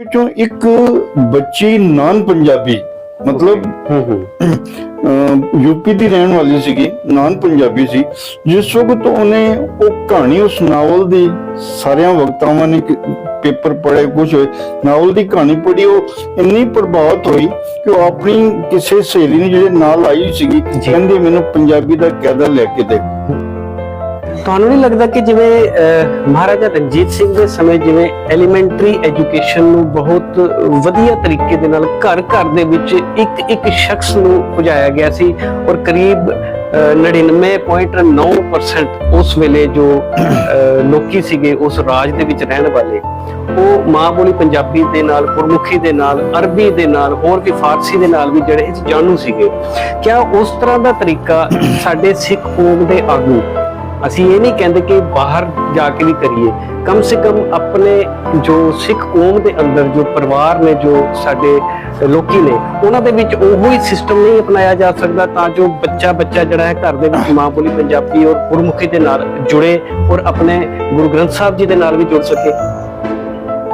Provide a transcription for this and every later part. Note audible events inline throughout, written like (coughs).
ਵਿੱਚੋਂ ਇੱਕ ਬੱਚੀ ਨਾਨ ਪੰਜਾਬੀ ਮਤਲਬ ਯੂਪੀ ਦੀ ਰਹਿਣ ਵਾਲੀ ਸੀਗੀ ਨਾਨ ਪੰਜਾਬੀ ਸੀ। ਜਿਸ ਵਕਤ ਉਹਨੇ ਉਹ ਕਹਾਣੀ ਉਸ ਨਾਵਲ ਦੀ ਸਾਰਿਆਂ ਵਕਤਾਵਾਂ ਨੇ ਪੇਪਰ ਪੜ੍ਹੇ ਕੁਝ ਹੋਏ ਨਾਵਲ ਦੀ ਕਹਾਣੀ ਪੜ੍ਹੀ ਉਹ ਇੰਨੀ ਪ੍ਰਭਾਵਿਤ ਹੋਈ ਕਿ ਉਹ ਆਪਣੀ ਕਿਸੇ ਸਹੇਲੀ ਨੂੰ ਜਿਹੜੇ ਨਾਲ ਆਈ ਸੀਗੀ ਕਹਿੰਦੀ ਮੈਨੂੰ ਪੰਜਾਬੀ ਦਾ ਕਾਇਦਾ ਲੈ ਕੇ ਦੇ। ਤੁਹਾਨੂੰ ਨਹੀਂ ਲੱਗਦਾ ਕਿ ਜਿਵੇਂ ਮਹਾਰਾਜਾ ਰਣਜੀਤ ਸਿੰਘ ਦੇ ਸਮੇਂ ਜਿਵੇਂ ਐਲੀਮੈਂਟਰੀ ਐਜੂਕੇਸ਼ਨ ਨੂੰ ਬਹੁਤ ਵਧੀਆ ਤਰੀਕੇ ਦੇ ਨਾਲ ਘਰ ਘਰ ਦੇ ਵਿੱਚ ਇੱਕ ਇੱਕ ਸ਼ਖਸ ਨੂੰ ਪੁਜਾਇਆ ਗਿਆ ਸੀ ਔਰ ਕਰੀਬ ਅਹ, 99.9% ਉਸ ਵੇਲੇ ਜੋ ਅਹ, ਲੋਕੀ ਸੀਗੇ ਉਸ ਰਾਜ ਦੇ ਵਿੱਚ ਰਹਿਣ ਵਾਲੇ ਉਹ ਮਾਂ ਬੋਲੀ ਪੰਜਾਬੀ ਦੇ ਨਾਲ ਗੁਰਮੁਖੀ ਦੇ ਨਾਲ ਅਰਬੀ ਦੇ ਨਾਲ ਹੋਰ ਵੀ ਫਾਰਸੀ ਦੇ ਨਾਲ ਵੀ ਜਿਹੜੇ ਇਸ ਜਾਣੂ ਸੀਗੇ ਕਿਆ ਉਸ ਤਰ੍ਹਾਂ ਦਾ ਤਰੀਕਾ ਸਾਡੇ ਸਿੱਖ ਕੌਮ ਦੇ ਆਗੂ ਅਸੀਂ ਇਹ ਨਹੀਂ ਕਹਿੰਦੇ ਕਿ ਬਾਹਰ ਜਾ ਕੇ ਵੀ ਕਰੀਏ। ਕਮ ਸੇ ਕਮ ਆਪਣੇ ਜੋ ਸਿੱਖ ਕੌਮ ਦੇ ਅੰਦਰ ਜੋ ਪਰਿਵਾਰ ਨੇ, ਜੋ ਸਾਡੇ ਲੋਕੀ ਨੇ, ਉਹਨਾਂ ਦੇ ਵਿੱਚ ਉਹੋ ਹੀ ਸਿਸਟਮ ਨਹੀਂ ਅਪਣਾਇਆ ਜਾ ਸਕਦਾ ਤਾਂ ਜੋ ਬੱਚਾ ਬੱਚਾ ਜਿਹੜਾ ਹੈ ਘਰ ਦੇ ਵਿੱਚ ਮਾਂ ਬੋਲੀ ਪੰਜਾਬੀ ਔਰ ਗੁਰਮੁਖੀ ਦੇ ਨਾਲ ਜੁੜੇ ਔਰ ਆਪਣੇ ਗੁਰੂ ਗ੍ਰੰਥ ਸਾਹਿਬ ਜੀ ਦੇ ਨਾਲ ਵੀ ਜੁੜ ਸਕੇ।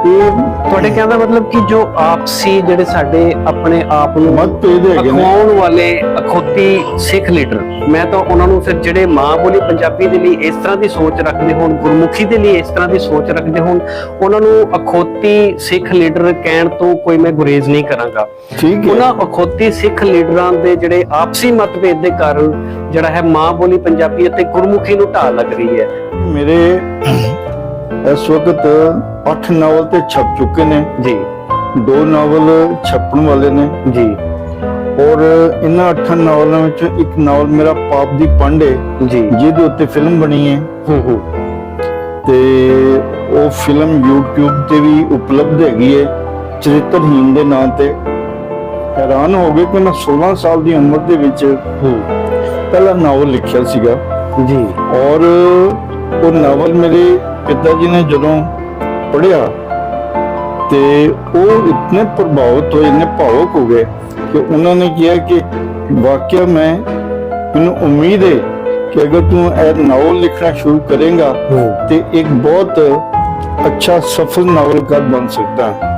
ਤੁਹਾਡੇ ਕਹਿਣ ਦਾ ਮਤਲਬ ਕਿ ਜੋ ਆਪਸੀ ਜਿਹੜੇ ਸਾਡੇ ਆਪਣੇ ਆਪ ਨੂੰ ਮਤਭੇਦ ਹੈਗੇ ਨੇ। ਅਖਵਾਉਣ ਵਾਲੇ ਅਖੋਤੀ ਸਿੱਖ ਲੀਡਰ ਮੈਂ ਤਾਂ ਉਹਨਾਂ ਨੂੰ ਫਿਰ ਜਿਹੜੇ ਮਾਂ ਬੋਲੀ ਪੰਜਾਬੀ ਦੇ ਲਈ ਇਸ ਤਰ੍ਹਾਂ ਦੀ ਸੋਚ ਰੱਖਦੇ ਹੋਣ ਗੁਰਮੁਖੀ ਦੇ ਲਈ ਇਸ ਤਰ੍ਹਾਂ ਦੀ ਸੋਚ ਰੱਖਦੇ ਹੋਣ ਉਹਨਾਂ ਨੂੰ ਅਖੋਤੀ ਸਿੱਖ ਲੀਡਰ ਕਹਿਣ ਤੋਂ ਕੋਈ ਮੈਂ ਗੁਰੇਜ਼ ਨਹੀਂ ਕਰਾਂਗਾ। ਠੀਕ ਹੈ। ਉਹਨਾਂ ਅਖੋਤੀ ਸਿੱਖ ਲੀਡਰਾਂ ਦੇ ਜਿਹੜੇ ਆਪਸੀ ਮਤਭੇਦ ਦੇ ਕਾਰਨ ਜਿਹੜਾ ਹੈ ਮਾਂ ਬੋਲੀ ਪੰਜਾਬੀ ਅਤੇ ਗੁਰਮੁਖੀ ਨੂੰ ਢਾਲ ਲੱਗ ਰਹੀ ਹੈ। ਮੇਰੇ ਇਸ ਵਕਤ 8 ਨਾਵਲ ਤੇ ਛਪ ਚੁੱਕੇ ਨੇ। ਜੀ। ਦੋ ਨਾਵਲ ਛਪਣ ਵਾਲੇ ਨੇ। ਜੀ। ਔਰ ਇਹਨਾਂ ਅੱਠਾਂ ਨਾਵਲਾਂ ਵਿੱਚੋਂ ਇੱਕ ਨਾਵਲ ਮੇਰਾ ਪਾਪ ਦੀ ਪੰਡ ਹੈ ਜੀ। ਜਿਹਦੇ ਉੱਤੇ ਫਿਲਮ ਬਣੀ ਹੈ ਹੂੰ ਹੂੰ। ਤੇ ਉਹ ਫਿਲਮ YouTube ਤੇ ਵੀ ਉਪਲਬਧ ਹੈਗੀ ਹੈ ਚਰਿੱਤਰਹੀਨ ਦੇ ਨਾਂ ਤੇ। ਹੈਰਾਨ ਹੋ ਗਏ ਕਿ ਮੈਂ 16 ਸਾਲ ਦੀ ਉਮਰ ਦੇ ਵਿੱਚ ਹੂੰ। ਪਹਿਲਾ ਨਾਵਲ ਲਿਖਿਆ ਸੀਗਾ। ਜੀ। ਔਰ ਉਹ ਨਾਵਲ ਮੇਰੇ ਪਿਤਾ ਜੀ ਨੇ ਜਦੋਂ ਪੜ੍ਹਿਆ? ਤੇ ਉਹ ਇਤਨੇ ਪ੍ਰਭਾਵਿਤ ਹੋਏ ਇਤਨੇ ਭਾਵੁਕ ਹੋ ਗਏ ਕਿ ਉਹਨਾਂ ਨੇ ਕਿਹਾ ਕਿ ਵਾਕਿਆ ਮੈਂ ਮੈਨੂੰ ਉਮੀਦ ਹੈ ਕਿ ਅਗਰ ਤੂੰ ਇਹ ਨਾਵਲ ਲਿਖਣਾ ਸ਼ੁਰੂ ਕਰੇਗਾ ਤੇ ਇੱਕ ਬਹੁਤ ਅੱਛਾ ਸਫਲ ਨਾਵਲਕਾਰ ਬਣ ਸਕਦਾ। ਹੈ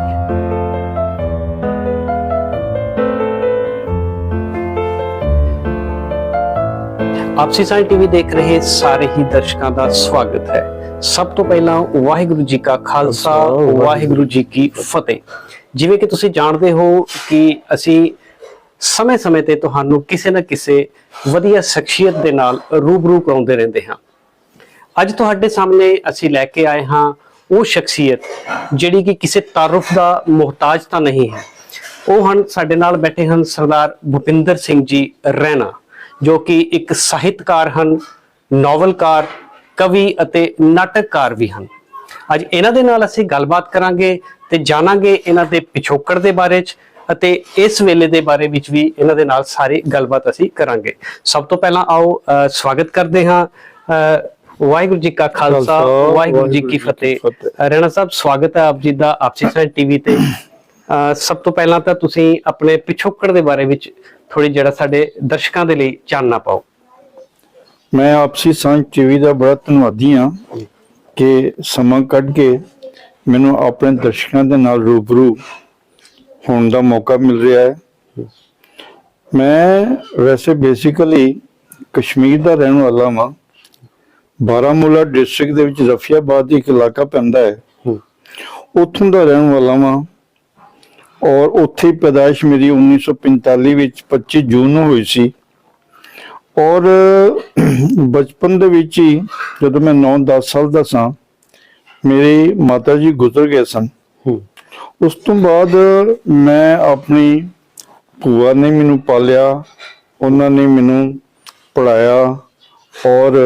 ਆਪਸੀ ਸਾਈ ਟੀਵੀ ਦੇਖ ਰਹੇ ਸਾਰੇ ਹੀ ਦਰਸ਼ਕਾਂ ਦਾ ਸਵਾਗਤ ਹੈ। ਸਭ ਤੋਂ ਪਹਿਲਾਂ ਵਾਹਿਗੁਰੂ ਜੀ ਕਾ ਖਾਲਸਾ ਵਾਹਿਗੁਰੂ ਜੀ ਕੀ ਫਤਿਹ। ਜਿਵੇਂ ਕਿ ਤੁਸੀਂ ਜਾਣਦੇ ਹੋ ਕਿ ਅਸੀਂ ਸਮੇਂ-ਸਮੇਂ ਤੇ ਤੁਹਾਨੂੰ ਕਿਸੇ ਨਾ ਕਿਸੇ ਵਧੀਆ ਸ਼ਖਸੀਅਤ ਦੇ ਨਾਲ ਰੂਬਰੂ ਕਰਾਉਂਦੇ ਰਹਿੰਦੇ ਹਾਂ। ਅੱਜ ਤੁਹਾਡੇ ਸਾਹਮਣੇ ਅਸੀਂ ਲੈ ਕੇ ਆਏ ਹਾਂ ਉਹ ਸ਼ਖਸੀਅਤ ਜਿਹੜੀ ਕਿ ਕਿਸੇ ਤਾਰਫ ਦਾ ਮੁਹਤਾਜ ਤਾਂ ਨਹੀਂ ਹੈ। ਉਹ ਹਨ ਸਾਡੇ ਨਾਲ ਬੈਠੇ ਹਨ ਸਰਦਾਰ ਭੁਪਿੰਦਰ ਸਿੰਘ ਜੀ ਰੈਣਾ ਜੋ ਕਿ ਇੱਕ ਸਾਹਿਤਕਾਰ ਹਨ ਨੋਵਲਕਾਰ ਕਵੀ ਅਤੇ ਨਾਟਕਕਾਰ ਵੀ ਹਨ। ਅੱਜ ਇਹਨਾਂ ਦੇ ਨਾਲ ਅਸੀਂ ਗੱਲਬਾਤ ਕਰਾਂਗੇ ਤੇ ਜਾਣਾਂਗੇ ਇਹਨਾਂ ਦੇ ਪਿਛੋਕੜ ਦੇ ਬਾਰੇ ਚ ਅਤੇ ਇਸ ਵੇਲੇ ਦੇ ਬਾਰੇ ਵਿੱਚ ਵੀ ਇਹਨਾਂ ਦੇ ਨਾਲ ਸਾਰੀ ਗੱਲਬਾਤ ਅਸੀਂ ਕਰਾਂਗੇ। ਸਭ ਤੋਂ ਪਹਿਲਾਂ ਆਓ ਸਵਾਗਤ ਕਰਦੇ ਹਾਂ। ਵਾਹਿਗੁਰੂ ਜੀ ਕਾ ਖਾਲਸਾ ਵਾਹਿਗੁਰੂ ਜੀ ਕੀ ਫਤਿਹ। ਰੈਣਾ ਸਾਹਿਬ ਸਵਾਗਤ ਹੈ ਆਪ ਜੀ ਦਾ ਆਪਸੀ ਸਾਂਝ ਟੀਵੀ ਤੇ। ਸਭ ਤੋਂ ਪਹਿਲਾਂ ਤਾਂ ਤੁਸੀਂ ਆਪਣੇ ਪਿਛੋਕੜ ਦੇ ਬਾਰੇ ਵਿੱਚ ਥੋੜੀ ਜਿਹੜਾ ਸਾਡੇ ਦਰਸ਼ਕਾਂ ਦੇ ਲਈ ਚਾਨਣਾ ਪਾਓ। ਮੈਂ ਆਪਸੀ ਸਾਂਝ ਟੀਵੀ ਦਾ ਬੜਾ ਧੰਨਵਾਦੀ ਹਾਂ ਕਿ ਸਮਾਂ ਕੱਢ ਕੇ ਮੈਨੂੰ ਆਪਣੇ ਦਰਸ਼ਕਾਂ ਦੇ ਨਾਲ ਰੂਬਰੂ ਹੋਣ ਦਾ ਮੌਕਾ ਮਿਲ ਰਿਹਾ ਹੈ। ਮੈਂ ਵੈਸੇ ਬੇਸਿਕਲੀ ਕਸ਼ਮੀਰ ਦਾ ਰਹਿਣ ਵਾਲਾ ਹਾਂ ਬਾਰਾਮੂਲਾ ਡਿਸਟ੍ਰਿਕਟ ਦੇ ਵਿੱਚ ਰਫੀਆਬਾਦ ਇੱਕ ਇਲਾਕਾ ਪੈਂਦਾ ਹੈ। ਹੂੰ। ਉੱਥੋਂ ਦਾ ਰਹਿਣ ਵਾਲਾ ਹਾਂ ਔਰ ਉੱਥੇ ਹੀ ਪੈਦਾਇਸ਼ ਮੇਰੀ 1945 ਵਿੱਚ 25 ਜੂਨ ਨੂੰ ਹੋਈ ਸੀ। ਔਰ ਬਚਪਨ ਦੇ ਵਿੱਚ ਹੀ ਜਦੋਂ ਮੈਂ 9-10 ਸਾਲ ਦਾ ਸਾਂ ਮੇਰੇ ਮਾਤਾ ਜੀ ਗੁਜ਼ਰ ਗਏ ਸਨ। ਉਸ ਤੋਂ ਬਾਅਦ ਮੈਂ ਆਪਣੀ ਭੂਆ ਨੇ ਮੈਨੂੰ ਪਾਲਿਆ ਉਹਨਾਂ ਨੇ ਮੈਨੂੰ ਪੜਾਇਆ ਔਰ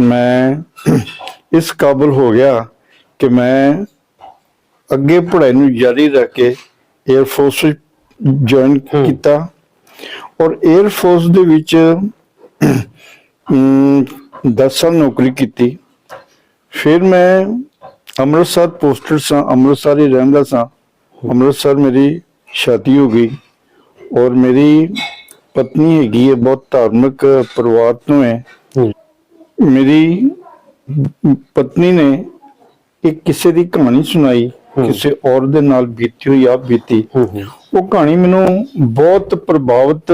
ਮੈਂ ਇਸ ਕਾਬਲ ਹੋ ਗਿਆ ਕਿ ਮੈਂ ਅੱਗੇ ਪੜ੍ਹਾਈ ਨੂੰ ਜਾਰੀ ਰੱਖ ਕੇ 에ਅਰ ਫੋਰਸ ਜੁਆਇਨ। ਕੀਤਾ। ਔਰ 에ਅਰ ਫੋਰਸ ਦੇ ਵਿੱਚ 10 ਸਾਲ ਨੌਕਰੀ ਕੀਤੀ। ਫਿਰ ਮੈਂ ਅੰਮ੍ਰਿਤਸਰ ਪੋਸਟਡ ਸਾਂ ਅੰਮ੍ਰਿਤਸਰ ਹੀ ਰਹਿੰਦਾ ਸਾਂ। ਅੰਮ੍ਰਿਤਸਰ ਮੇਰੀ ਸ਼ਾਦੀ ਹੋ ਗਈ ਔਰ ਮੇਰੀ ਪਤਨੀ ਹੈਗੀ ਹੈ ਬਹੁਤ ਧਾਰਮਿਕ ਪਰਿਵਾਰ ਤੋਂ ਹੈ। ਮੇਰੀ ਪਤਨੀ ਨੇ ਇੱਕ ਕਿਸੇ ਦੀ ਕਹਾਣੀ ਸੁਣਾਈ ਕਿਸੇ ਔਰਤ ਦੇ ਨਾਲ ਬੀਤੀ ਹੋਈ ਆਪ ਬੀਤੀ। ਉਹ ਕਹਾਣੀ ਮੈਨੂੰ ਬਹੁਤ ਪ੍ਰਭਾਵਿਤ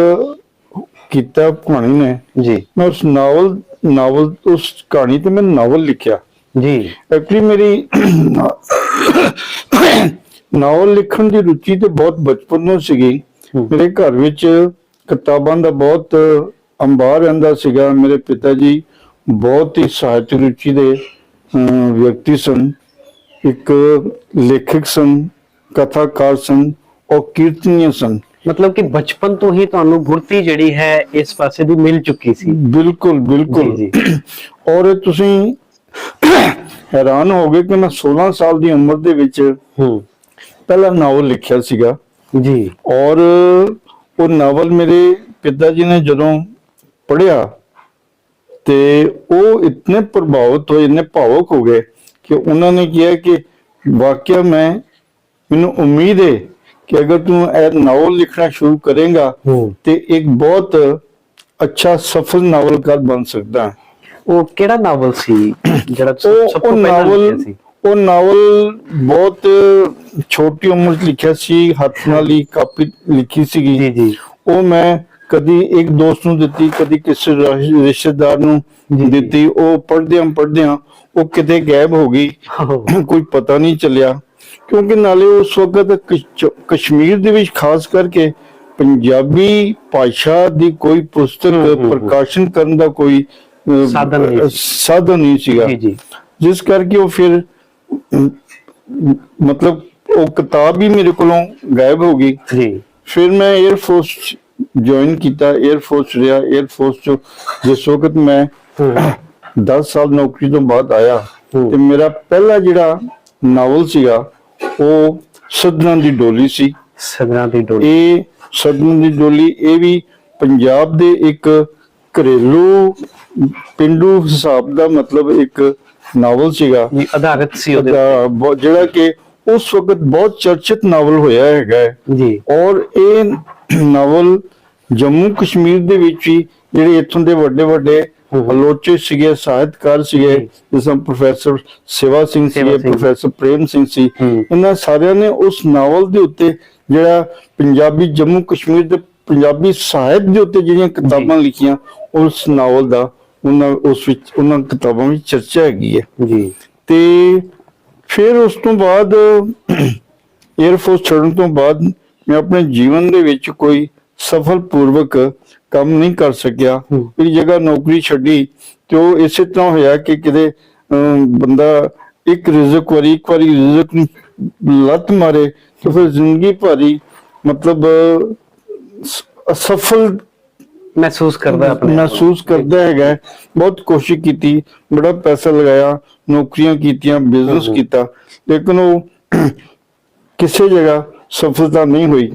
ਕੀਤਾ ਕਹਾਣੀ ਨੇ। ਜੀ। ਮੈਂ ਉਸ ਨਾਵਲ ਨਾਵਲ ਉਸ ਕਹਾਣੀ ਤੇ ਮੈਂ ਨਾਵਲ ਲਿਖਿਆ। ਜੀ। ਐਕਚੁਅਲੀ ਮੇਰੀ ਨਾਵਲ ਲਿਖਣ ਦੀ ਰੁਚੀ ਤੇ ਬਹੁਤ ਬਚਪਨ ਤੋਂ ਸੀਗੀ। ਮੇਰੇ ਘਰ ਵਿੱਚ ਕਿਤਾਬਾਂ ਦਾ ਬਹੁਤ ਅੰਬਾਰ ਰਹਿੰਦਾ ਸੀਗਾ। ਮੇਰੇ ਪਿਤਾ ਜੀ ਬਹੁਤ ਹੀ ਸਾਹਿਤਕ ਰੁਚੀ ਦੇ ਵਿਅਕਤੀ ਸਨ। ਇੱਕ ਲੇਖਕ ਸਨ ਕਥਾਕਾਰ ਸਨ। ਔਰ ਕੀਰਤਨੀय ਸਨ। ਮਤਲਬ ਕਿ ਬਚਪਨ ਤੋਂ ਹੀ ਤੁਹਾਨੂੰ ਗੁਰਤੀ ਜਿਹੜੀ ਹੈ ਇਸ ਪਾਸੇ ਦੀ ਮਿਲ ਚੁੱਕੀ ਸੀ। ਬਿਲਕੁਲ ਬਿਲਕੁਲ। ਜੀ, ਔਰ ਤੁਸੀਂ ਹੈਰਾਨ ਹੋਗੇ ਕਿ ਮੈਂ 16 ਸਾਲ ਦੀ ਉਮਰ ਦੇ ਵਿੱਚ ਹੂੰ। ਪਹਿਲਾ ਨਾਵਲ ਲਿਖਿਆ ਸੀਗਾ। ਜੀ। ਔਰ ਉਹ ਨਾਵਲ ਮੇਰੇ ਪਿਤਾ ਜੀ ਨੇ ਜਦੋਂ ਪੜ੍ਹਿਆ ਤੇ ਉਹ ਇਤਨੇ ਪ੍ਰਭਾਵਿਤ ਹੋਏ ਇਤਨੇ ਭਾਵੁਕ ਹੋ ਗਏ ਕਿ ਉਹਨਾਂ ਨੇ ਕਿਹਾ ਕਿ ਵਾਕਿਆ ਮੈਂ ਮੈਨੂੰ ਉਮੀਦ ਹੈ ਕਿ ਅਗਰ ਤੂੰ ਇਹ ਨਾਵਲ ਲਿਖਣਾ ਸ਼ੁਰੂ ਕਰੇਗਾ ਹੂੰ ਤੇ ਇੱਕ ਬਹੁਤ ਅੱਛਾ ਸਫਲ ਨਾਵਲਕਾਰ ਬਣ ਸਕਦਾ ਹੈ ਉਹ ਕਿਹੜਾ ਨਾਵਲ ਸੀ ਜਿਹੜਾ ਤੁਸੀਂ ਸਭ ਤੋਂ ਪਹਿਲਾਂ ਲਿਖਿਆ ਸੀ ਉਹ ਨਾਵਲ ਬਹੁਤ ਛੋਟੀ ਉਮਰ 'ਚ ਲਿਖਿਆ ਸੀ ਹੱਥ ਨਾਲ ਹੀ ਕਾਪੀ ਲਿਖੀ ਸੀਗੀ ਜੀ ਜੀ ਉਹ ਮੈਂ ਕਦੀ ਇੱਕ ਦੋਸਤ ਨੂੰ ਦਿੱਤੀ ਕਦੀ ਕਿਸੇ ਰਿਸ਼- ਰਿਸ਼ਤੇਦਾਰ ਨੂੰ। ਦਿੱਤੀ ਉਹ ਪੜ੍ਹਦਿਆਂ ਪੜ੍ਹਦਿਆਂ ਉਹ ਕਿਤੇ ਗਾਇਬ ਹੋ ਗਈ ਕੋਈ ਪਤਾ ਨਹੀਂ ਚੱਲਿਆ ਕਿਉਂਕਿ ਨਾਲੇ ਉਸ ਵਕਤ ਕਸ਼ਮੀਰ ਦੇ ਵਿੱਚ ਖਾਸ ਕਰਕੇ ਪੰਜਾਬੀ ਭਾਸ਼ਾ ਦੀ ਕੋਈ ਪੁਸਤਕ ਪ੍ਰਕਾਸ਼ਨ ਕਰਨ ਦਾ ਕੋਈ ਸਾਧਨ ਨਹੀਂ ਸੀਗਾ। ਜਿਸ ਕਰਕੇ ਉਹ ਫਿਰ ਮਤਲਬ ਉਹ ਕਿਤਾਬ ਵੀ ਮੇਰੇ ਕੋਲੋਂ ਗਾਇਬ ਹੋ ਗਈ। ਫਿਰ ਮੈਂ 에ਅਰ ਫੋਰਸ ਜੁਆਇਨ ਕੀਤਾ। 에ਅਰ ਫੋਰਸ ਰਿਹਾ ਚ ਜਿਸ ਵਕਤ ਮੈਂ 10 ਸਾਲ ਨੌਕਰੀ ਤੋਂ ਬਾਅਦ ਆਇਆ ਤੇ ਮੇਰਾ ਪਹਿਲਾ ਜਿਹੜਾ ਨਾਵਲ ਸੀਗਾ ਉਹ ਸਦਨਾਂ ਦੀ ਡੋਲੀ ਸੀ। ਸਦਰਾਂ ਦੀ ਡੋਲੀ। ਇਹ ਸਦਨਾਂ ਦੀ ਡੋਲੀ ਇਹ ਵੀ ਪੰਜਾਬ ਦੇ ਇੱਕ ਘਰੇਲੂ ਪਿੰਡੂ ਹਿਸਾਬ ਦਾ ਮਤਲਬ ਇੱਕ ਨਾਵਲ ਸੀਗਾ। ਜੀ ਆਧਾਰਿਤ ਸੀ ਉਹਦੇ ਜਿਹੜਾ ਕਿ ਉਸ ਵਕਤ ਬਹੁਤ ਚਰਚਿਤ ਨਾਵਲ ਹੋਇਆ ਹੈਗਾ। ਜੀ। ਔਰ ਇਹ ਨਾਵਲ ਜੰਮੂ ਕਸ਼ਮੀਰ ਦੇ ਵਿੱਚ ਹੀ ਜਿਹੜੇ ਇੱਥੋਂ ਦੇ ਵੱਡੇ ਵੱਡੇ ਆਲੋਚਕ ਸੀਗੇ ਸਾਹਿਤਕਾਰ ਸੀਗੇ ਜੀ। ਜਿਸ ਤਰ੍ਹਾਂ ਪ੍ਰੋਫੈਸਰ ਸੇਵਾ ਸਿੰਘ ਸੀਗੇ। ਪ੍ਰੋਫੈਸਰ ਪ੍ਰੇਮ ਸਿੰਘ ਸੀ। ਇਹਨਾਂ ਸਾਰਿਆਂ ਨੇ ਉਸ ਨਾਵਲ ਦੇ ਉੱਤੇ ਜਿਹੜਾ ਪੰਜਾਬੀ ਜੰਮੂ ਕਸ਼ਮੀਰ ਦੇ ਪੰਜਾਬੀ ਸਾਹਿਤ ਦੇ ਉੱਤੇ ਜਿਹੜੀਆਂ ਕਿਤਾਬਾਂ ਲਿਖੀਆਂ ਉਸ ਨਾਵਲ ਦਾ ਉਹਨਾਂ ਉਸ ਵਿੱਚ ਉਹਨਾਂ ਕਿਤਾਬਾਂ ਵਿੱਚ ਚਰਚਾ ਹੈਗੀ ਹੈ ਜੀ ਤੇ ਫਿਰ ਉਸ ਤੋਂ ਬਾਅਦ (clears throat) 에ਅਰ ਫੋਰਸ ਛੱਡਣ ਤੋਂ ਬਾਅਦ ਮੈਂ ਆਪਣੇ ਜੀਵਨ ਦੇ ਵਿੱਚ ਕੋਈ ਸਫਲ ਪੂਰਵਕ ਕੰਮ ਨਹੀਂ ਕਰ ਸਕਿਆ ਹੂੰ। ਮੇਰੀ ਜਗ੍ਹਾ ਨੌਕਰੀ ਛੱਡੀ ਤੇ ਉਹ ਇਸੇ ਤਰ੍ਹਾਂ ਹੋਇਆ ਕਿ ਕਿਤੇ ਬੰਦਾ ਇੱਕ ਰਿਜ਼ਕ ਵਾਰੀ ਇੱਕ ਵਾਰੀ ਰਿਜ਼ਕ ਨੂੰ ਲੱਤ ਮਾਰੇ ਤੇ ਫਿਰ ਜ਼ਿੰਦਗੀ ਭਰੀ ਮਤਲਬ ਅਸਫਲ ਮਹਿਸੂਸ ਕਰਦਾ ਆਪਣੇ। ਮਹਿਸੂਸ ਕਰਦਾ ਹੈਗਾ। ਬਹੁਤ ਕੋਸ਼ਿਸ਼ ਕੀਤੀ ਬੜਾ ਪੈਸਾ ਲਗਾਇਆ ਨੌਕਰੀਆਂ ਕੀਤੀਆਂ ਬਿਜ਼ਨਸ। ਕੀਤਾ ਲੇਕਿਨ ਉਹ ਕਿਸੇ ਜਗ੍ਹਾ ਸਫਲਤਾ ਨਹੀਂ ਹੋਈ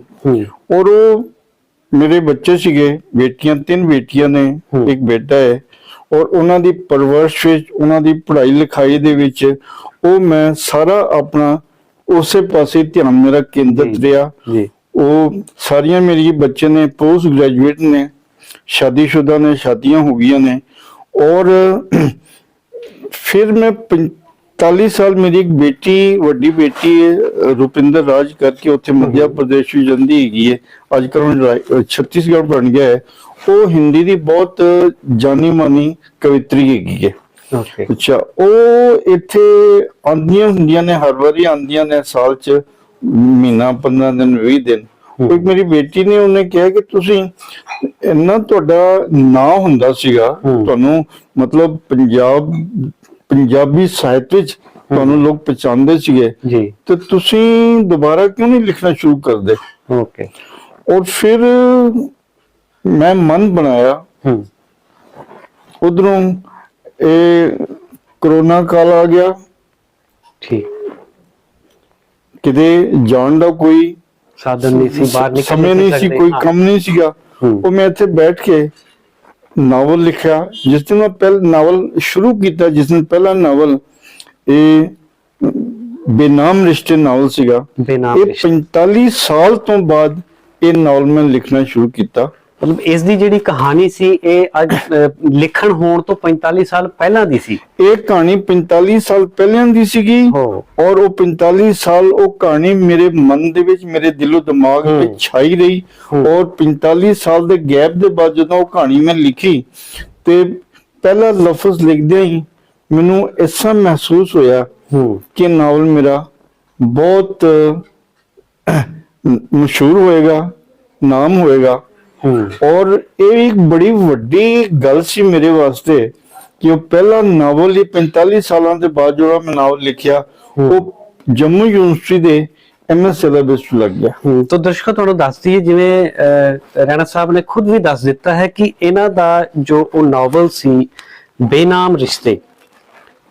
ਔਰ ਉਹ ਮੇਰੇ ਬੱਚੇ ਸੀਗੇ ਬੇਟੀਆਂ ਤਿੰਨ ਬੇਟੀਆਂ ਨੇ। ਇੱਕ ਬੇਟਾ ਹੈ ਔਰ ਉਹਨਾਂ ਦੀ ਪਰਵਰਿਸ਼ ਵਿੱਚ ਉਹਨਾਂ ਦੀ ਪੜ੍ਹਾਈ ਲਿਖਾਈ ਦੇ ਵਿੱਚ ਉਹ ਮੈਂ ਸਾਰਾ ਆਪਣਾ ਉਸੇ ਪਾਸੇ ਧਿਆਨ ਮੇਰਾ ਕੇਂਦਰਿਤ। ਰਿਹਾ ਉਹ ਸਾਰੀਆਂ ਮੇਰੀ ਬੱਚੇ ਨੇ ਪੋਸਟ ਗ੍ਰੈਜੂਏਟ ਨੇ ਸ਼ਾਦੀशुदा ਨੇ ਸ਼ਾਦੀਆਂ ਹੋ ਗਈਆਂ ਨੇ ਔਰ (clears throat) ਫਿਰ ਮੈਂ 45 ਸਾਲ ਮੇਰੀ ਇੱਕ ਬੇਟੀ ਵੱਡੀ ਬੇਟੀ ਰੁਪਿੰਦਰ ਰਾਜ ਕਰਕੇ ਉੱਥੇ ਮੱਧ ਪ੍ਰਦੇਸ਼ ਵਿੱਚ ਜਾਂਦੀ ਹੈਗੀ ਹੈ। ਅੱਜ ਕੱਲ੍ਹ ਛੱਤੀਸਗੜ੍ਹ ਬਣ ਗਿਆ ਹੈ। ਉਹ ਹਿੰਦੀ ਦੀ ਬਹੁਤ ਜਾਣੀ ਮਾਨੀ ਕਵਿਤਰੀ ਹੈਗੀ ਹੈ। ਅੱਛਾ ਉਹ ਇੱਥੇ ਆਉਂਦੀਆਂ ਹੁੰਦੀਆਂ ਨੇ ਹਰ ਵਾਰੀ ਆਉਂਦੀਆਂ ਨੇ ਸਾਲ ਚ ਮਹੀਨਾ 15 ਦਿਨ 20 ਦਿਨ। ਉਹ ਇੱਕ ਮੇਰੀ ਬੇਟੀ ਨੇ ਉਹਨੇ ਕਿਹਾ ਕਿ ਤੁਸੀਂ ਇੰਨਾ ਤੁਹਾਡਾ ਨਾਂ ਹੁੰਦਾ ਸੀਗਾ। ਤੁਹਾਨੂੰ ਮਤਲਬ ਪੰਜਾਬ ਪੰਜਾਬੀ ਸਾਹਿਤ ਵਿੱਚ ਤੁਹਾਨੂੰ ਲੋਕ ਪਛਾਣਦੇ ਸੀਗੇ। ਜੀ। ਤੇ ਤੁਸੀਂ ਦੁਬਾਰਾ ਕਿਉਂ ਨਹੀਂ ਲਿਖਣਾ ਸ਼ੁਰੂ ਕਰਦੇ? ਓਕੇ। ਔਰ ਫਿਰ ਮੈਂ ਮਨ ਬਣਾਇਆ ਹੂੰ। ਉਧਰੋਂ ਇਹ ਕਰੋਨਾ ਕਾਲ ਆ ਗਿਆ। ਠੀਕ। ਕਿਤੇ ਜਾਣ ਦਾ ਕੋਈ ਸਾਧਨ ਨਹੀਂ ਸੀ ਬਾਹਰ ਨਿਕਲ ਸਮੇਂ ਨਹੀਂ ਸੀ। ਕੋਈ। ਕੰਮ ਨਹੀਂ ਸੀਗਾ। ਉਹ ਮੈਂ ਇੱਥੇ ਬੈਠ ਕੇ ਨਾਵਲ ਲਿਖਿਆ ਜਿਸ ਦਿਨ ਮੈਂ ਪਹਿਲ ਨਾਵਲ ਸ਼ੁਰੂ ਕੀਤਾ ਜਿਸ ਦਿਨ ਪਹਿਲਾ ਨਾਵਲ ਇਹ ਬੇਨਾਮ ਰਿਸ਼ਤੇ ਨਾਵਲ ਸੀਗਾ ਇਹ ਰਿਸ਼ਤੇ। 45 ਸਾਲ ਤੋਂ ਬਾਅਦ ਇਹ ਨਾਵਲ ਮੈਂ ਲਿਖਣਾ ਸ਼ੁਰੂ ਕੀਤਾ ਮਤਲਬ ਇਸ ਦੀ ਜਿਹੜੀ ਕਹਾਣੀ ਸੀ ਇਹ ਅੱਜ ਲਿਖਣ ਹੋਣ ਤੋਂ 45 ਸਾਲ ਪਹਿਲਾਂ ਦੀ ਸੀ ਇਹ ਕਹਾਣੀ 45 ਸਾਲ ਪਹਿਲਾਂ ਦੀ ਸੀਗੀ ਔਰ ਉਹ 45 ਸਾਲ ਉਹ ਕਹਾਣੀ ਮੇਰੇ ਮਨ ਦੇ ਵਿੱਚ ਮੇਰੇ ਦਿਲੋਂ ਦਿਮਾਗ। ਵਿੱਚ ਛਾਈ ਰਹੀ। ਔਰ 45 ਸਾਲ ਦੇ ਗੈਪ ਦੇ ਬਾਅਦ ਜਦੋਂ ਉਹ ਕਹਾਣੀ ਮੈਂ ਲਿਖੀ ਤੇ ਪਹਿਲਾ ਲਫ਼ਜ਼ ਲਿਖਦਿਆਂ ਹੀ ਮੈਨੂੰ ਐਸਾ ਮਹਿਸੂਸ ਹੋਇਆ ਕਿ ਨਾਵਲ ਮੇਰਾ ਬਹੁਤ ਮਸ਼ਹੂਰ ਹੋਏਗਾ ਨਾਮ ਹੋਏਗਾ ਔਰ ਇਹ ਇੱਕ ਬੜੀ ਵੱਡੀ ਗੱਲ ਸੀ ਮੇਰੇ ਵਾਸਤੇ ਕਿ ਉਹ ਪਹਿਲਾ ਨਾਵਲ ਹੀ 45 ਸਾਲਾਂ ਦੇ ਬਾਅਦ ਜਿਹੜਾ ਮੈਂ ਨਾਵਲ ਲਿਖਿਆ ਉਹ ਜੰਮੂ ਯੂਨੀਵਰਸਿਟੀ ਦੇ ਐਮਐਸ ਸਿਲੇਬਸ ਵਿੱਚ ਲੱਗ ਗਿਆ। ਤਾਂ ਦਰਸ਼ਕੋ ਤੁਹਾਨੂੰ ਦੱਸ ਦਈਏ ਜਿਵੇਂ ਰਾਣਾ ਸਾਹਿਬ ਨੇ ਖੁਦ ਵੀ ਦੱਸ ਦਿੱਤਾ ਹੈ ਕਿ ਇਹਨਾਂ ਦਾ ਜੋ ਉਹ ਨਾਵਲ ਸੀ ਬੇਨਾਮ ਰਿਸ਼ਤੇ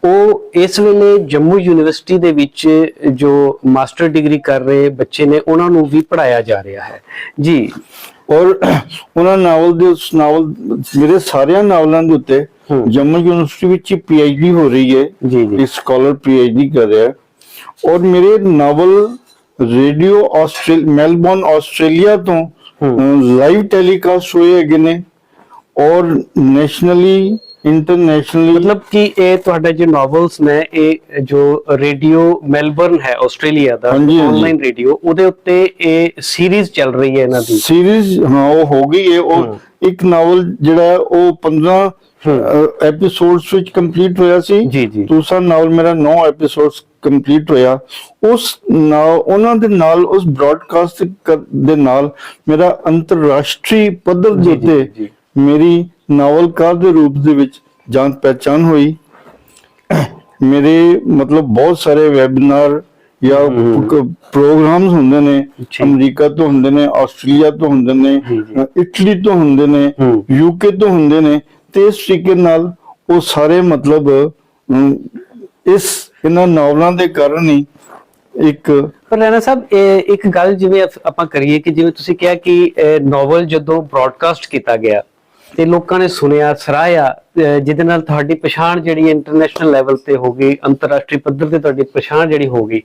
ਉਹ ਇਸ ਵੇਲੇ ਜੰਮੂ ਯੂਨੀਵਰਸਿਟੀ ਦੇ ਵਿੱਚ ਜੋ ਮਾਸਟਰ ਡਿਗਰੀ ਕਰ ਰਹੇ ਬੱਚੇ ਨੇ ਉਹਨਾਂ ਨੂੰ ਵੀ ਪੜਾਇਆ ਜਾ ਰਿਹਾ ਹੈ। ਜੀ ਔਰ ਉਹਨਾਂ ਨਾਵਲ ਦੇ ਉਸ ਨਾਵਲ ਮੇਰੇ ਸਾਰਿਆਂ ਨਾਵਲਾਂ ਦੇ ਉੱਤੇ। ਜੰਮੂ ਯੂਨੀਵਰਸਿਟੀ ਵਿੱਚ ਪੀਐਚਡੀ ਹੋ ਰਹੀ ਹੈ। ਜੀ ਜੀ। ਸਕਾਲਰ ਪੀਐਚਡੀ ਕਰ ਰਿਹਾ ਔਰ ਮੇਰੇ novel radio Australia Melbourne Australia ਤੋਂ ਲਾਈਵ ਟੈਲੀਕਾਸਟ ਹੋਏ ਹੈਗੇ ਨੇ। ਔਰ ਨੈਸ਼ਨਲੀ ਇੰਟਰਨੈਸ਼ਨਲੀ ਮਤਲਬ ਕਿ ਇਹ ਤੁਹਾਡਾ ਜੋ ਨਾਵਲਸ ਨੇ ਇਹ ਜੋ ਰੇਡੀਓ ਮੈਲਬਰਨ ਹੈ ਆਸਟ੍ਰੇਲੀਆ ਦਾ। ਆਨਲਾਈਨ ਰੇਡੀਓ ਉਹਦੇ ਉੱਤੇ ਇਹ ਸੀਰੀਜ਼ ਚੱਲ ਰਹੀ ਹੈ ਇਹਨਾਂ ਦੀ ਸੀਰੀਜ਼ ਹਾਂ ਉਹ ਹੋ ਗਈ ਹੈ ਉਹ। ਇੱਕ ਨਾਵਲ ਜਿਹੜਾ ਉਹ 15 ਐਪੀਸੋਡਸ ਵਿੱਚ ਕੰਪਲੀਟ ਹੋਇਆ ਸੀ ਦੂਸਰਾ ਨਾਵਲ ਮੇਰਾ 9 ਐਪੀਸੋਡਸ ਕੰਪਲੀਟ ਹੋਇਆ ਉਸ ਨਾਲ ਉਹਨਾਂ ਦੇ ਨਾਲ ਉਸ ਬ੍ਰਾਡਕਾਸਟ ਦੇ ਨਾਲ ਮੇਰਾ ਅੰਤਰਰਾਸ਼ਟਰੀ ਪੱਧਰ ਦੇ ਉੱਤੇ। ਮੇਰੀ ਨਾਵਲਕਾਰ ਦੇ ਰੂਪ ਦੇ ਵਿੱਚ ਜਾਣ ਪਹਿਚਾਨ ਹੋਈ ਮੇਰੇ ਮਤਲਬ ਬਹੁਤ ਸਾਰੇ ਵੈਬਿਨਾਰ ਜਾਂ ਪ੍ਰੋਗਰਾਮਸ ਹੁੰਦੇ ਨੇ। ਅਮਰੀਕਾ ਤੋਂ ਹੁੰਦੇ ਨੇ ਆਸਟ੍ਰੇਲੀਆ ਤੋਂ ਹੁੰਦੇ ਨੇ। ਇਟਲੀ ਤੋਂ ਹੁੰਦੇ ਨੇ। ਯੂਕੇ ਤੋਂ ਹੁੰਦੇ ਨੇ ਤੇ ਇਸ ਤਰੀਕੇ ਨਾਲ ਉਹ ਸਾਰੇ ਮਤਲਬ ਇਸ ਇਹਨਾਂ ਨਾਵਲਾਂ ਦੇ ਕਾਰਨ ਹੀ ਇੱਕ ਪਰ ਰਾਣਾ ਸਾਹਿਬ ਇੱਕ ਗੱਲ ਜਿਵੇਂ ਆਪਾਂ ਕਰੀਏ ਕਿ ਜਿਵੇਂ ਤੁਸੀਂ ਕਿਹਾ ਕਿ ਨੋਵਲ ਜਦੋਂ ਬ੍ਰਾਡਕਾਸਟ ਕੀਤਾ ਗਿਆ ਤੇ ਲੋਕਾਂ ਨੇ ਸੁਣਿਆ ਸਰਾਇਆ ਜਿਹਦੇ ਨਾਲ ਤੁਹਾਡੀ ਪਛਾਣ ਜਿਹੜੀ ਇੰਟਰਨੈਸ਼ਨਲ ਲੈਵਲ ਤੇ ਹੋ ਗਈ, ਅੰਤਰਰਾਸ਼ਟਰੀ ਪੱਧਰ ਤੇ ਤੁਹਾਡੀ ਪਛਾਣ ਜਿਹੜੀ ਹੋ ਗਈ।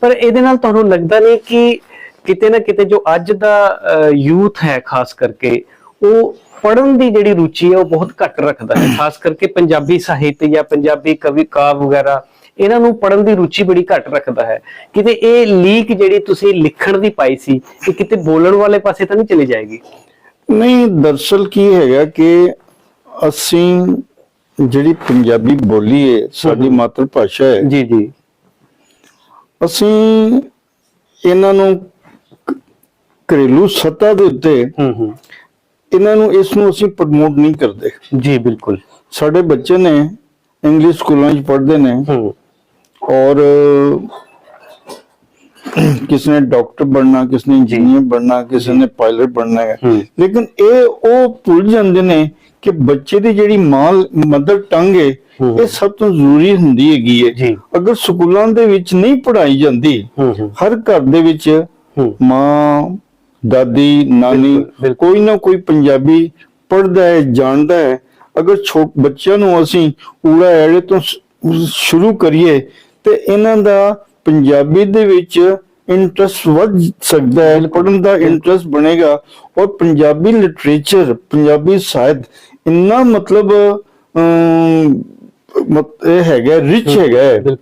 ਪਰ ਇਹਦੇ ਨਾਲ ਤੁਹਾਨੂੰ ਲੱਗਦਾ ਨਹੀਂ ਕਿ ਕਿਤੇ ਨਾ ਕਿਤੇ ਜੋ ਅੱਜ ਦਾ ਯੂਥ ਹੈ ਖਾਸ ਕਰਕੇ, ਉਹ ਪੜਨ ਦੀ ਜਿਹੜੀ ਰੁਚੀ ਹੈ ਉਹ ਬਹੁਤ ਘੱਟ ਰੱਖਦਾ ਹੈ। ਖਾਸ ਕਰਕੇ ਪੰਜਾਬੀ ਸਾਹਿਤ ਜਾਂ ਪੰਜਾਬੀ ਕਵੀ ਕਾਵ ਵਗੈਰਾ, ਇਹਨਾਂ ਨੂੰ ਪੜਨ ਦੀ ਰੁਚੀ ਬੜੀ ਘੱਟ ਰੱਖਦਾ ਹੈ। ਕਿਤੇ ਇਹ ਲੀਕ ਜਿਹੜੀ ਤੁਸੀਂ ਲਿਖਣ ਦੀ ਪਾਈ ਸੀ, ਇਹ ਕਿਤੇ ਬੋਲਣ ਵਾਲੇ ਪਾਸੇ ਤਾਂ ਨਹੀਂ ਚਲੀ ਜਾਏਗੀ। ਨਹੀਂ ਦਰਸਲ ਕੀ ਹੈਗਾ ਕਿ ਅਸੀਂ ਜਿਹੜੀ ਪੰਜਾਬੀ ਬੋਲੀ ਹੈ ਸਾਡੀ ਮਾਤਰ ਭਾਸ਼ਾ ਹੈ ਜੀ ਜੀ। ਅਸੀਂ ਇਹਨਾਂ ਨੂੰ ਘਰੇਲੂ ਸੱਤਾ ਦੇ ਉੱਤੇ ਹੂੰ ਹੂੰ ਇਹਨਾਂ ਨੂੰ ਇਸ ਨੂੰ ਅਸੀਂ ਪ੍ਰਮੋਟ ਨਹੀਂ ਕਰਦੇ। ਜੀ ਬਿਲਕੁਲ। ਸਾਡੇ ਬੱਚੇ ਨੇ ਇੰਗਲਿਸ਼ ਸਕੂਲਾਂ 'ਚ ਪੜ੍ਹਦੇ ਨੇ ਹੂੰ ਔਰ ਕਿਸੇ ਡਾਕਟਰ ਬਣਨਾ ਕਿਸੇ ਇੰਜੀਨੀਅਰ ਬਣਨਾ ਕਿਸੇ ਪਾਇਲਟ ਬਣਨਾ ਹੈ ਲੇਕਿਨ ਇਹ ਉਹ ਭੁੱਲ ਜਾਂਦੇ ਨੇ ਕਿ ਬੱਚੇ ਦੀ ਜਿਹੜੀ ਮਾਂ ਮਦਰ ਟੰਗ ਹੈ ਇਹ ਸਭ ਤੋਂ ਜ਼ਰੂਰੀ ਹੁੰਦੀ ਹੈਗੀ ਹੈ ਅਗਰ ਸਕੂਲਾਂ ਦੇ ਵਿੱਚ ਨਹੀਂ ਪੜਾਈ ਜਾਂਦੀ ਹਰ ਘਰ ਦੇ ਵਿੱਚ ਮਾਂ ਦਾਦੀ ਨਾਨੀ ਕੋਈ ਨਾ ਕੋਈ ਪੰਜਾਬੀ ਪੜਦਾ ਹੈ ਜਾਣਦਾ ਹੈ ਅਗਰ ਛੋਟ ਬੱਚਿਆਂ ਨੂੰ ਅਸੀਂ ਊੜਾ ਐੜੇ ਤੋਂ ਸ਼ੁਰੂ ਕਰੀਏ ਤੇ ਇਹਨਾਂ ਦਾ ਪੰਜਾਬੀ ਦੇ ਵਿੱਚ ਇੰਟਰਸਟ ਵੱਧ ਸਕਦਾ ਹੈ ਪੜਨ ਦਾ ਇੰਟਰਸਟ ਬਣੇਗਾ ਔਰ ਪੰਜਾਬੀ ਲਿਟਰੇਚਰ ਪੰਜਾਬੀ ਸਾਹਿਤ ਇੰਨਾ ਮਤਲਬ ਮਤ- ਇਹ ਹੈਗਾ ਰਿਚ ਹੈਗਾ।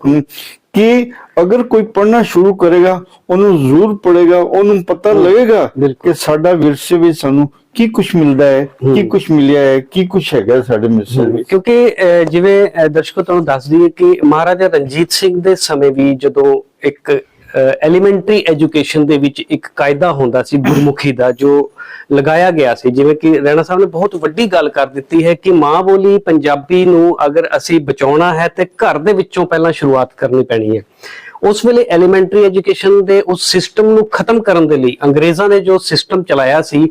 ਕਿ ਅਗਰ ਕੋਈ ਪੜਨਾ ਸ਼ੁਰੂ ਕਰੇਗਾ ਉਹਨੂੰ ਜ਼ਰੂਰ ਪੜੇਗਾ ਉਹਨੂੰ ਪਤਾ ਲੱਗੇਗਾ। ਕਿ ਸਾਡਾ ਵਿਰਸੇ ਵਿੱਚ ਸਾਨੂੰ ਕੀ ਕੁਝ ਮਿਲਦਾ ਹੈ? ਕੀ ਕੁਝ ਮਿਲਿਆ ਹੈ? ਕੀ ਕੁਝ ਹੈਗਾ ਸਾਡੇ ਵਿਰਸੇ ਵਿੱਚ ਕਿਉਂਕਿ ਜਿਵੇਂ ਦਰਸ਼ਕੋ ਤੁਹਾਨੂੰ ਦੱਸ ਦਈਏ ਕਿ ਮਹਾਰਾਜਾ ਰਣਜੀਤ ਸਿੰਘ ਦੇ ਸਮੇਂ ਵੀ ਜਦੋਂ ਇੱਕ ਐਲੀਮੈਂਟਰੀ ਐਜੂਕੇਸ਼ਨ ਦੇ ਵਿੱਚ ਇੱਕ ਕਾਇਦਾ ਹੁੰਦਾ ਸੀ ਗੁਰਮੁਖੀ ਦਾ ਜੋ ਲਗਾਇਆ ਗਿਆ ਸੀ ਜਿਵੇਂ ਕਿ ਰੈਣਾ ਸਾਹਿਬ ਨੇ ਬਹੁਤ ਵੱਡੀ ਗੱਲ ਕਰ ਦਿੱਤੀ ਹੈ ਕਿ ਮਾਂ ਬੋਲੀ ਪੰਜਾਬੀ ਨੂੰ ਅਗਰ ਅਸੀਂ ਬਚਾਉਣਾ ਹੈ ਤੇ ਘਰ ਦੇ ਵਿੱਚੋਂ ਪਹਿਲਾਂ ਸ਼ੁਰੂਆਤ ਕਰਨੀ ਪੈਣੀ ਹੈ। ਉਸ ਵੇਲੇ ਐਲੀਮੈਂਟਰੀ ਐਜੂਕੇਸ਼ਨ ਦੇ ਉਸ ਸਿਸਟਮ ਨੂੰ ਖਤਮ ਕਰਨ ਦੇ ਲਈ ਅੰਗਰੇਜ਼ਾਂ ਨੇ ਜੋ ਸਿਸਟਮ ਚਲਾਇਆ ਸੀ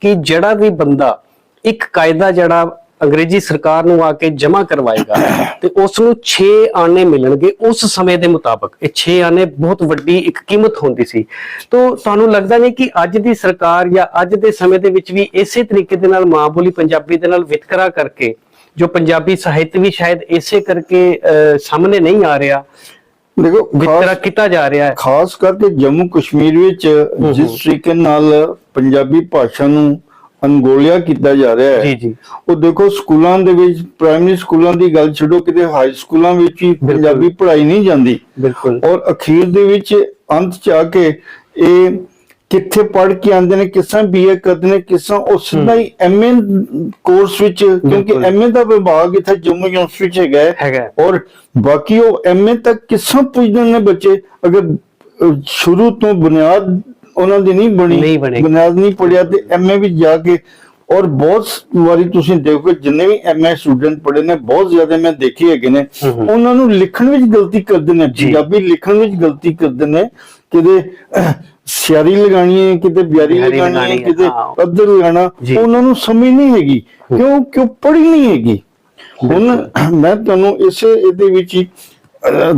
ਕਿ ਜਿਹੜਾ ਵੀ ਬੰਦਾ ਇੱਕ ਕਾਇਦਾ ਜਿਹੜਾ ਅੰਗਰੇਜ਼ੀ ਸਰਕਾਰ ਨੂੰ ਆ ਕੇ ਜਮ੍ਹਾਂ ਕਰਵਾਏਗਾ (coughs) ਤੇ ਉਸ ਨੂੰ 6 ਆਨੇ ਮਿਲਣਗੇ ਉਸ ਸਮੇਂ ਦੇ ਮੁਤਾਬਕ। ਇਹ 6 ਆਨੇ ਬਹੁਤ ਵੱਡੀ ਇੱਕ ਕੀਮਤ ਹੁੰਦੀ ਸੀ। ਤੋਂ ਤੁਹਾਨੂੰ ਲੱਗਦਾ ਨਹੀਂ ਕਿ ਅੱਜ ਦੀ ਸਰਕਾਰ ਜਾਂ ਅੱਜ ਦੇ ਸਮੇਂ ਦੇ ਵਿੱਚ ਵੀ ਇਸੇ ਤਰੀਕੇ ਦੇ ਨਾਲ ਮਾਂ ਬੋਲੀ ਪੰਜਾਬੀ ਦੇ ਨਾਲ ਵਿਤਕਰਾ ਕਰਕੇ ਜੋ ਪੰਜਾਬੀ ਸਾਹਿਤ ਵੀ ਸ਼ਾਇਦ ਇਸੇ ਕਰਕੇ ਸਾਹਮਣੇ ਨਹੀਂ ਆ ਰਿਹਾ ਦੇਖੋ ਵਿਤਕਰਾ ਕੀਤਾ ਜਾ ਰਿਹਾ ਹੈ। ਖਾਸ ਕਰਕੇ ਜੰਮੂ ਕਸ਼ਮੀਰ ਵਿੱਚ ਜਿਸ ਤਰੀਕੇ ਨਾਲ ਪੰਜਾਬੀ ਭਾਸ਼ਾ ਨੂੰ ਅਨਗੋਲਿਆ ਕੀਤਾ ਜਾ ਰਿਹਾ ਹੈ ਜੀ ਜੀ। ਉਹ ਦੇਖੋ ਸਕੂਲਾਂ ਦੇ ਵਿੱਚ ਪ੍ਰਾਇਮਰੀ ਸਕੂਲਾਂ ਦੀ ਗੱਲ ਛੱਡੋ ਕਿਤੇ ਹਾਈ ਸਕੂਲਾਂ ਵਿੱਚ ਵੀ ਪੰਜਾਬੀ ਪੜ੍ਹਾਈ ਨਹੀਂ ਜਾਂਦੀ। ਬਿਲਕੁਲ। ਔਰ ਅਖੀਰ ਦੇ ਵਿੱਚ ਅੰਤ ਚ ਆ ਕੇ ਇਹ ਕਿੱਥੇ ਪੜ੍ਹ ਕੇ ਆਉਂਦੇ ਨੇ ਕਿਸਾਂ ਬੀਏ ਕਰਦੇ ਨੇ ਕਿਸਾਂ ਉਹ ਸਿੱਧਾ ਹੀ ਐਮਏ ਕੋਰਸ ਵਿੱਚ ਕਿਉਂਕਿ। ਐਮਏ ਦਾ ਵਿਭਾਗ ਇੱਥੇ ਜੰਮੂ ਯੂਨੀਵਰਸਿਟੀ ਚ ਹੈਗਾ। ਔਰ ਬਾਕੀ ਉਹ ਐਮਏ ਤੱਕ ਕਿਸਾਂ ਪੁੱਜਦੇ ਨੇ ਬੱਚੇ ਅਗਰ ਸ਼ੁਰੂ ਤੋਂ ਬੁਨਿਆਦ ਉਹਨਾਂ ਦੀ ਨਹੀਂ ਬਣੀ। ਬੁਨਿਆਦ ਨਹੀਂ ਪੜਿਆ ਤੇ ਐਮਏ ਵਿੱਚ ਜਾ ਕੇ ਔਰ ਬਹੁਤ ਵਾਰੀ ਤੁਸੀਂ ਦੇਖੋ ਜਿੰਨੇ ਵੀ ਐਮਏ ਸਟੂਡੈਂਟ ਪੜ੍ਹੇ ਨੇ ਬਹੁਤ ਜ਼ਿਆਦਾ ਮੈਂ ਦੇਖੇ ਹੈਗੇ ਨੇ। ਉਹਨਾਂ ਨੂੰ ਲਿਖਣ ਵਿੱਚ ਗਲਤੀ ਕਰਦੇ ਨੇ। ਪੰਜਾਬੀ ਲਿਖਣ ਵਿੱਚ ਗਲਤੀ ਕਰਦੇ ਨੇ ਕਿਤੇ ਸਿਆਰੀ ਲਗਾਣੀ ਹੈ ਕਿਤੇ ਬਿਆਰੀ ਲਗਾਣੀ ਹੈ ਕਿਤੇ। ਅੱਧਰ ਲਗਾਣਾ। ਉਹਨਾਂ ਨੂੰ ਸਮਝ ਨਹੀਂ ਹੈਗੀ ਕਿਉਂ ਕਿਉਂ ਪੜ੍ਹੀ ਨਹੀਂ ਹੈਗੀ। ਹੁਣ ਮੈਂ ਤੁਹਾਨੂੰ ਇਸੇ ਇਹਦੇ ਵਿੱਚ ਹੀ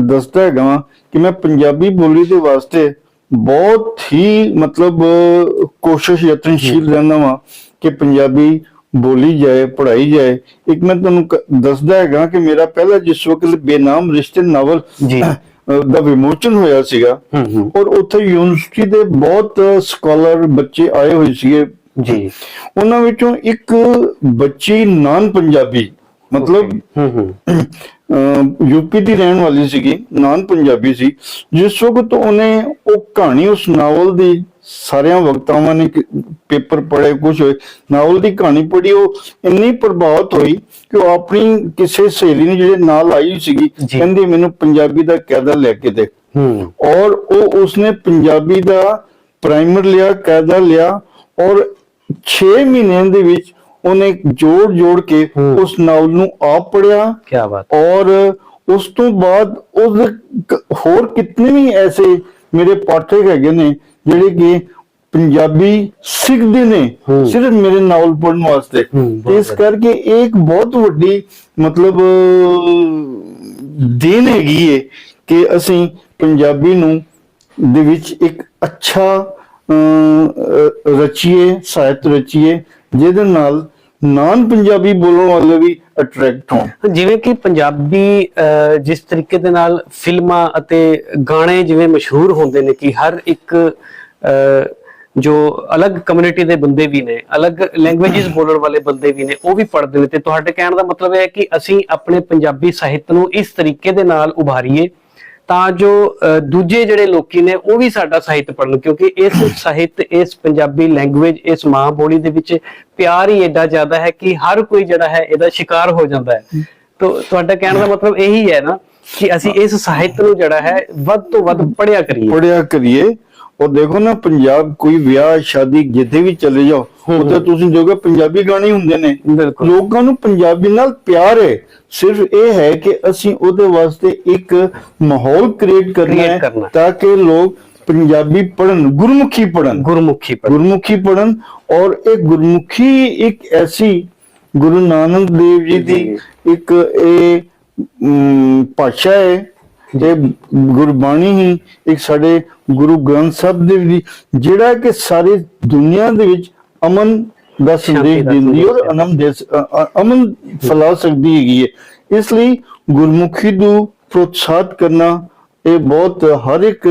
ਦੱਸਦਾ ਹੈਗਾ ਕਿ ਮੈਂ ਪੰਜਾਬੀ ਬੋਲੀ ਦੇ ਵਾਸਤੇ ਬਹੁਤ ਹੀ ਮਤਲਬ ਕੋਸ਼ਿਸ਼ ਯਤਨਸ਼ੀਲ ਰਹਿੰਦਾ ਵਾਂ ਕਿ ਪੰਜਾਬੀ ਬੋਲੀ ਜਾਏ ਪੜ੍ਹਾਈ ਜਾਏ। ਇੱਕ ਮੈਂ ਤੁਹਾਨੂੰ ਦੱਸਦਾ ਹੈਗਾ ਕਿ ਮੇਰਾ ਪਹਿਲਾ ਜਿਸ ਵਕਤ ਬੇਨਾਮ ਰਿਸ਼ਤੇ ਨਾਵਲ ਦਾ ਵਿਮੋਚਨ ਹੋਇਆ ਸੀਗਾ। ਔਰ ਉੱਥੇ ਯੂਨੀਵਰਸਿਟੀ ਦੇ ਬਹੁਤ ਸਕਾਲਰ ਬੱਚੇ ਆਏ ਹੋਏ ਸੀਗੇ। ਜੀ। ਉਹਨਾਂ ਵਿੱਚੋਂ ਇੱਕ ਬੱਚੀ ਨਾਨ ਪੰਜਾਬੀ ਮਤਲਬ ਯੂਪੀ ਦੀ ਰਹਿਣ ਵਾਲੀ ਸੀਗੀ ਨਾਨ ਪੰਜਾਬੀ ਸੀ। ਜਿਸ ਵਕਤ ਉਹਨੇ ਉਹ ਕਹਾਣੀ ਉਸ ਨਾਵਲ ਦੀ ਸਾਰਿਆਂ ਵਕਤਾਵਾਂ ਨੇ ਪੇਪਰ ਪੜ੍ਹੇ ਕੁਝ ਹੋਏ। ਨਾਵਲ ਦੀ ਕਹਾਣੀ ਪੜ੍ਹੀ ਉਹ ਇੰਨੀ ਪ੍ਰਭਾਵਿਤ ਹੋਈ ਕਿ ਉਹ ਆਪਣੀ ਕਿਸੇ ਸਹੇਲੀ ਨੇ ਜਿਹੜੇ ਨਾਲ ਆਈ ਸੀਗੀ। ਕਹਿੰਦੀ ਮੈਨੂੰ ਪੰਜਾਬੀ ਦਾ ਕਾਇਦਾ ਲੈ ਕੇ ਦੇ। ਔਰ ਉਹ ਉਸਨੇ ਪੰਜਾਬੀ ਦਾ ਪ੍ਰਾਈਮਰ ਲਿਆ ਕਾਇਦਾ ਲਿਆ ਔਰ 6 ਮਹੀਨਿਆਂ ਦੇ ਵਿੱਚ ਉਹਨੇ ਜੋੜ ਜੋੜ ਕੇ। ਉਸ ਨਾਵਲ ਨੂੰ ਆਪ ਪੜਿਆ ਕੀ ਬਾਤ ਔਰ ਉਸ ਤੋਂ ਬਾਅਦ ਉਸ ਹੋਰ ਕਿਤਨੇ ਵੀ ਐਸੇ ਮੇਰੇ ਪਾਠਕ ਹੈਗੇ ਨੇ ਜਿਹੜੇ ਕਿ ਪੰਜਾਬੀ ਸਿੱਖਦੇ ਨੇ। ਸਿਰਫ ਮੇਰੇ ਨਾਵਲ ਪੜ੍ਹਨ ਵਾਸਤੇ ਇਸ ਕਰਕੇ ਇੱਕ ਬਹੁਤ ਵੱਡੀ ਮਤਲਬ ਦੇਣ ਹੈਗੀ ਏ ਕਿ ਅਸੀਂ ਪੰਜਾਬੀ ਨੂੰ ਦੇ ਵਿੱਚ ਇੱਕ ਅੱਛਾ ਰਚੀਏ ਸਾਹਿਤ ਰਚੀਏ ਜਿਹਦੇ ਨਾਲ ਨਾਨ ਪੰਜਾਬੀ ਬੋਲਣ ਵਾਲੇ ਵੀ ਅਟਰੈਕਟ ਹੋਣ ਜਿਵੇਂ ਕਿ ਪੰਜਾਬੀ ਜਿਸ ਤਰੀਕੇ ਦੇ ਨਾਲ ਫਿਲਮਾਂ ਅਤੇ ਗਾਣੇ ਜਿਵੇਂ ਮਸ਼ਹੂਰ ਹੁੰਦੇ ਨੇ ਕਿ ਹਰ ਇੱਕ ਜੋ ਅਲੱਗ ਕਮਿਊਨਿਟੀ ਦੇ ਬੰਦੇ ਵੀ ਨੇ ਅਲੱਗ ਲੈਂਗੁਏਜਸ ਬੋਲਣ ਵਾਲੇ ਬੰਦੇ ਵੀ ਨੇ ਉਹ ਵੀ ਪੜ੍ਹਦੇ ਨੇ ਤੇ ਤੁਹਾਡੇ ਕਹਿਣ ਦਾ ਮਤਲਬ ਹੈ ਕਿ ਅਸੀਂ ਆਪਣੇ ਪੰਜਾਬੀ ਸਾਹਿਤ ਨੂੰ ਇਸ ਤਰੀਕੇ ਦੇ ਨਾਲ ਉਭਾਰੀਏ ਤਾਂ ਜੋ ਦੂਜੇ ਜਿਹੜੇ ਲੋਕੀ ਨੇ ਉਹ ਵੀ ਸਾਡਾ ਸਾਹਿਤ ਪੜ੍ਹਨ ਕਿਉਂਕਿ ਇਸ ਸਾਹਿਤ ਇਸ ਪੰਜਾਬੀ ਲੈਂਗੁਏਜ ਇਸ ਮਾਂ ਬੋਲੀ ਦੇ ਵਿੱਚ ਪਿਆਰ ਹੀ ਐਡਾ ਜ਼ਿਆਦਾ ਹੈ ਕਿ ਹਰ ਕੋਈ ਜਿਹੜਾ ਹੈ ਇਹਦਾ ਸ਼ਿਕਾਰ ਹੋ ਜਾਂਦਾ ਹੈ। ਤੋ ਤੁਹਾਡਾ ਕਹਿਣ ਦਾ ਮਤਲਬ ਇਹੀ ਹੈ ਨਾ ਕਿ ਅਸੀਂ ਇਸ ਸਾਹਿਤ ਨੂੰ ਜਿਹੜਾ ਹੈ ਵੱਧ ਤੋਂ ਵੱਧ ਪੜ੍ਹਿਆ ਕਰੀਏ। ਪੜਿਆ ਕਰੀਏ। ਉਹ ਦੇਖੋ ਨਾ ਪੰਜਾਬ ਕੋਈ ਵਿਆਹ ਸ਼ਾਦੀ ਜਿੱਥੇ ਵੀ ਚਲੇ ਜਾਓ ਉੱਥੇ ਤੁਸੀਂ ਦੇਖੋ ਪੰਜਾਬੀ ਗਾਣੇ ਹੁੰਦੇ ਨੇ। ਲੋਕਾਂ ਨੂੰ ਪੰਜਾਬੀ ਨਾਲ ਪਿਆਰ ਹੈ। ਸਿਰਫ ਇਹ ਹੈ ਕਿ ਅਸੀਂ ਉਹਦੇ ਵਾਸਤੇ ਇੱਕ ਮਾਹੌਲ ਕ੍ਰੀਏਟ ਕਰਨਾ ਹੈ। ਤਾਂ ਕਿ ਲੋਕ ਪੰਜਾਬੀ ਪੜਨ ਗੁਰਮੁਖੀ ਪੜਨ ਗੁਰਮੁਖੀ ਪੜ੍ਹ ਗੁਰਮੁਖੀ ਪੜਨ ਔਰ ਇਹ ਗੁਰਮੁਖੀ ਇੱਕ ਐਸੀ ਗੁਰੂ ਨਾਨਕ ਦੇਵ ਜੀ ਦੀ ਇੱਕ ਇਹ ਭਾਸ਼ਾ ਹੈ ਇਹ ਗੁਰਬਾਣੀ ਹੀ ਇੱਕ ਸਾਡੇ ਗੁਰੂ ਗ੍ਰੰਥ ਸਾਹਿਬ ਦੇ ਵੀ ਜਿਹੜਾ ਕਿ ਸਾਰੀ ਦੁਨੀਆ ਦੇ ਵਿੱਚ ਅਮਨ ਦਾ ਸੰਦੇਸ਼ ਦਿੰਦੀ ਔਰ। ਅਨਮ ਦੇ ਅਮਨ ਫੈਲਾ ਸਕਦੀ ਹੈਗੀ ਹੈ ਇਸ ਲਈ ਗੁਰਮੁਖੀ ਨੂੰ ਪ੍ਰੋਤਸਾਹਿਤ ਕਰਨਾ ਇਹ ਬਹੁਤ ਹਰ ਇੱਕ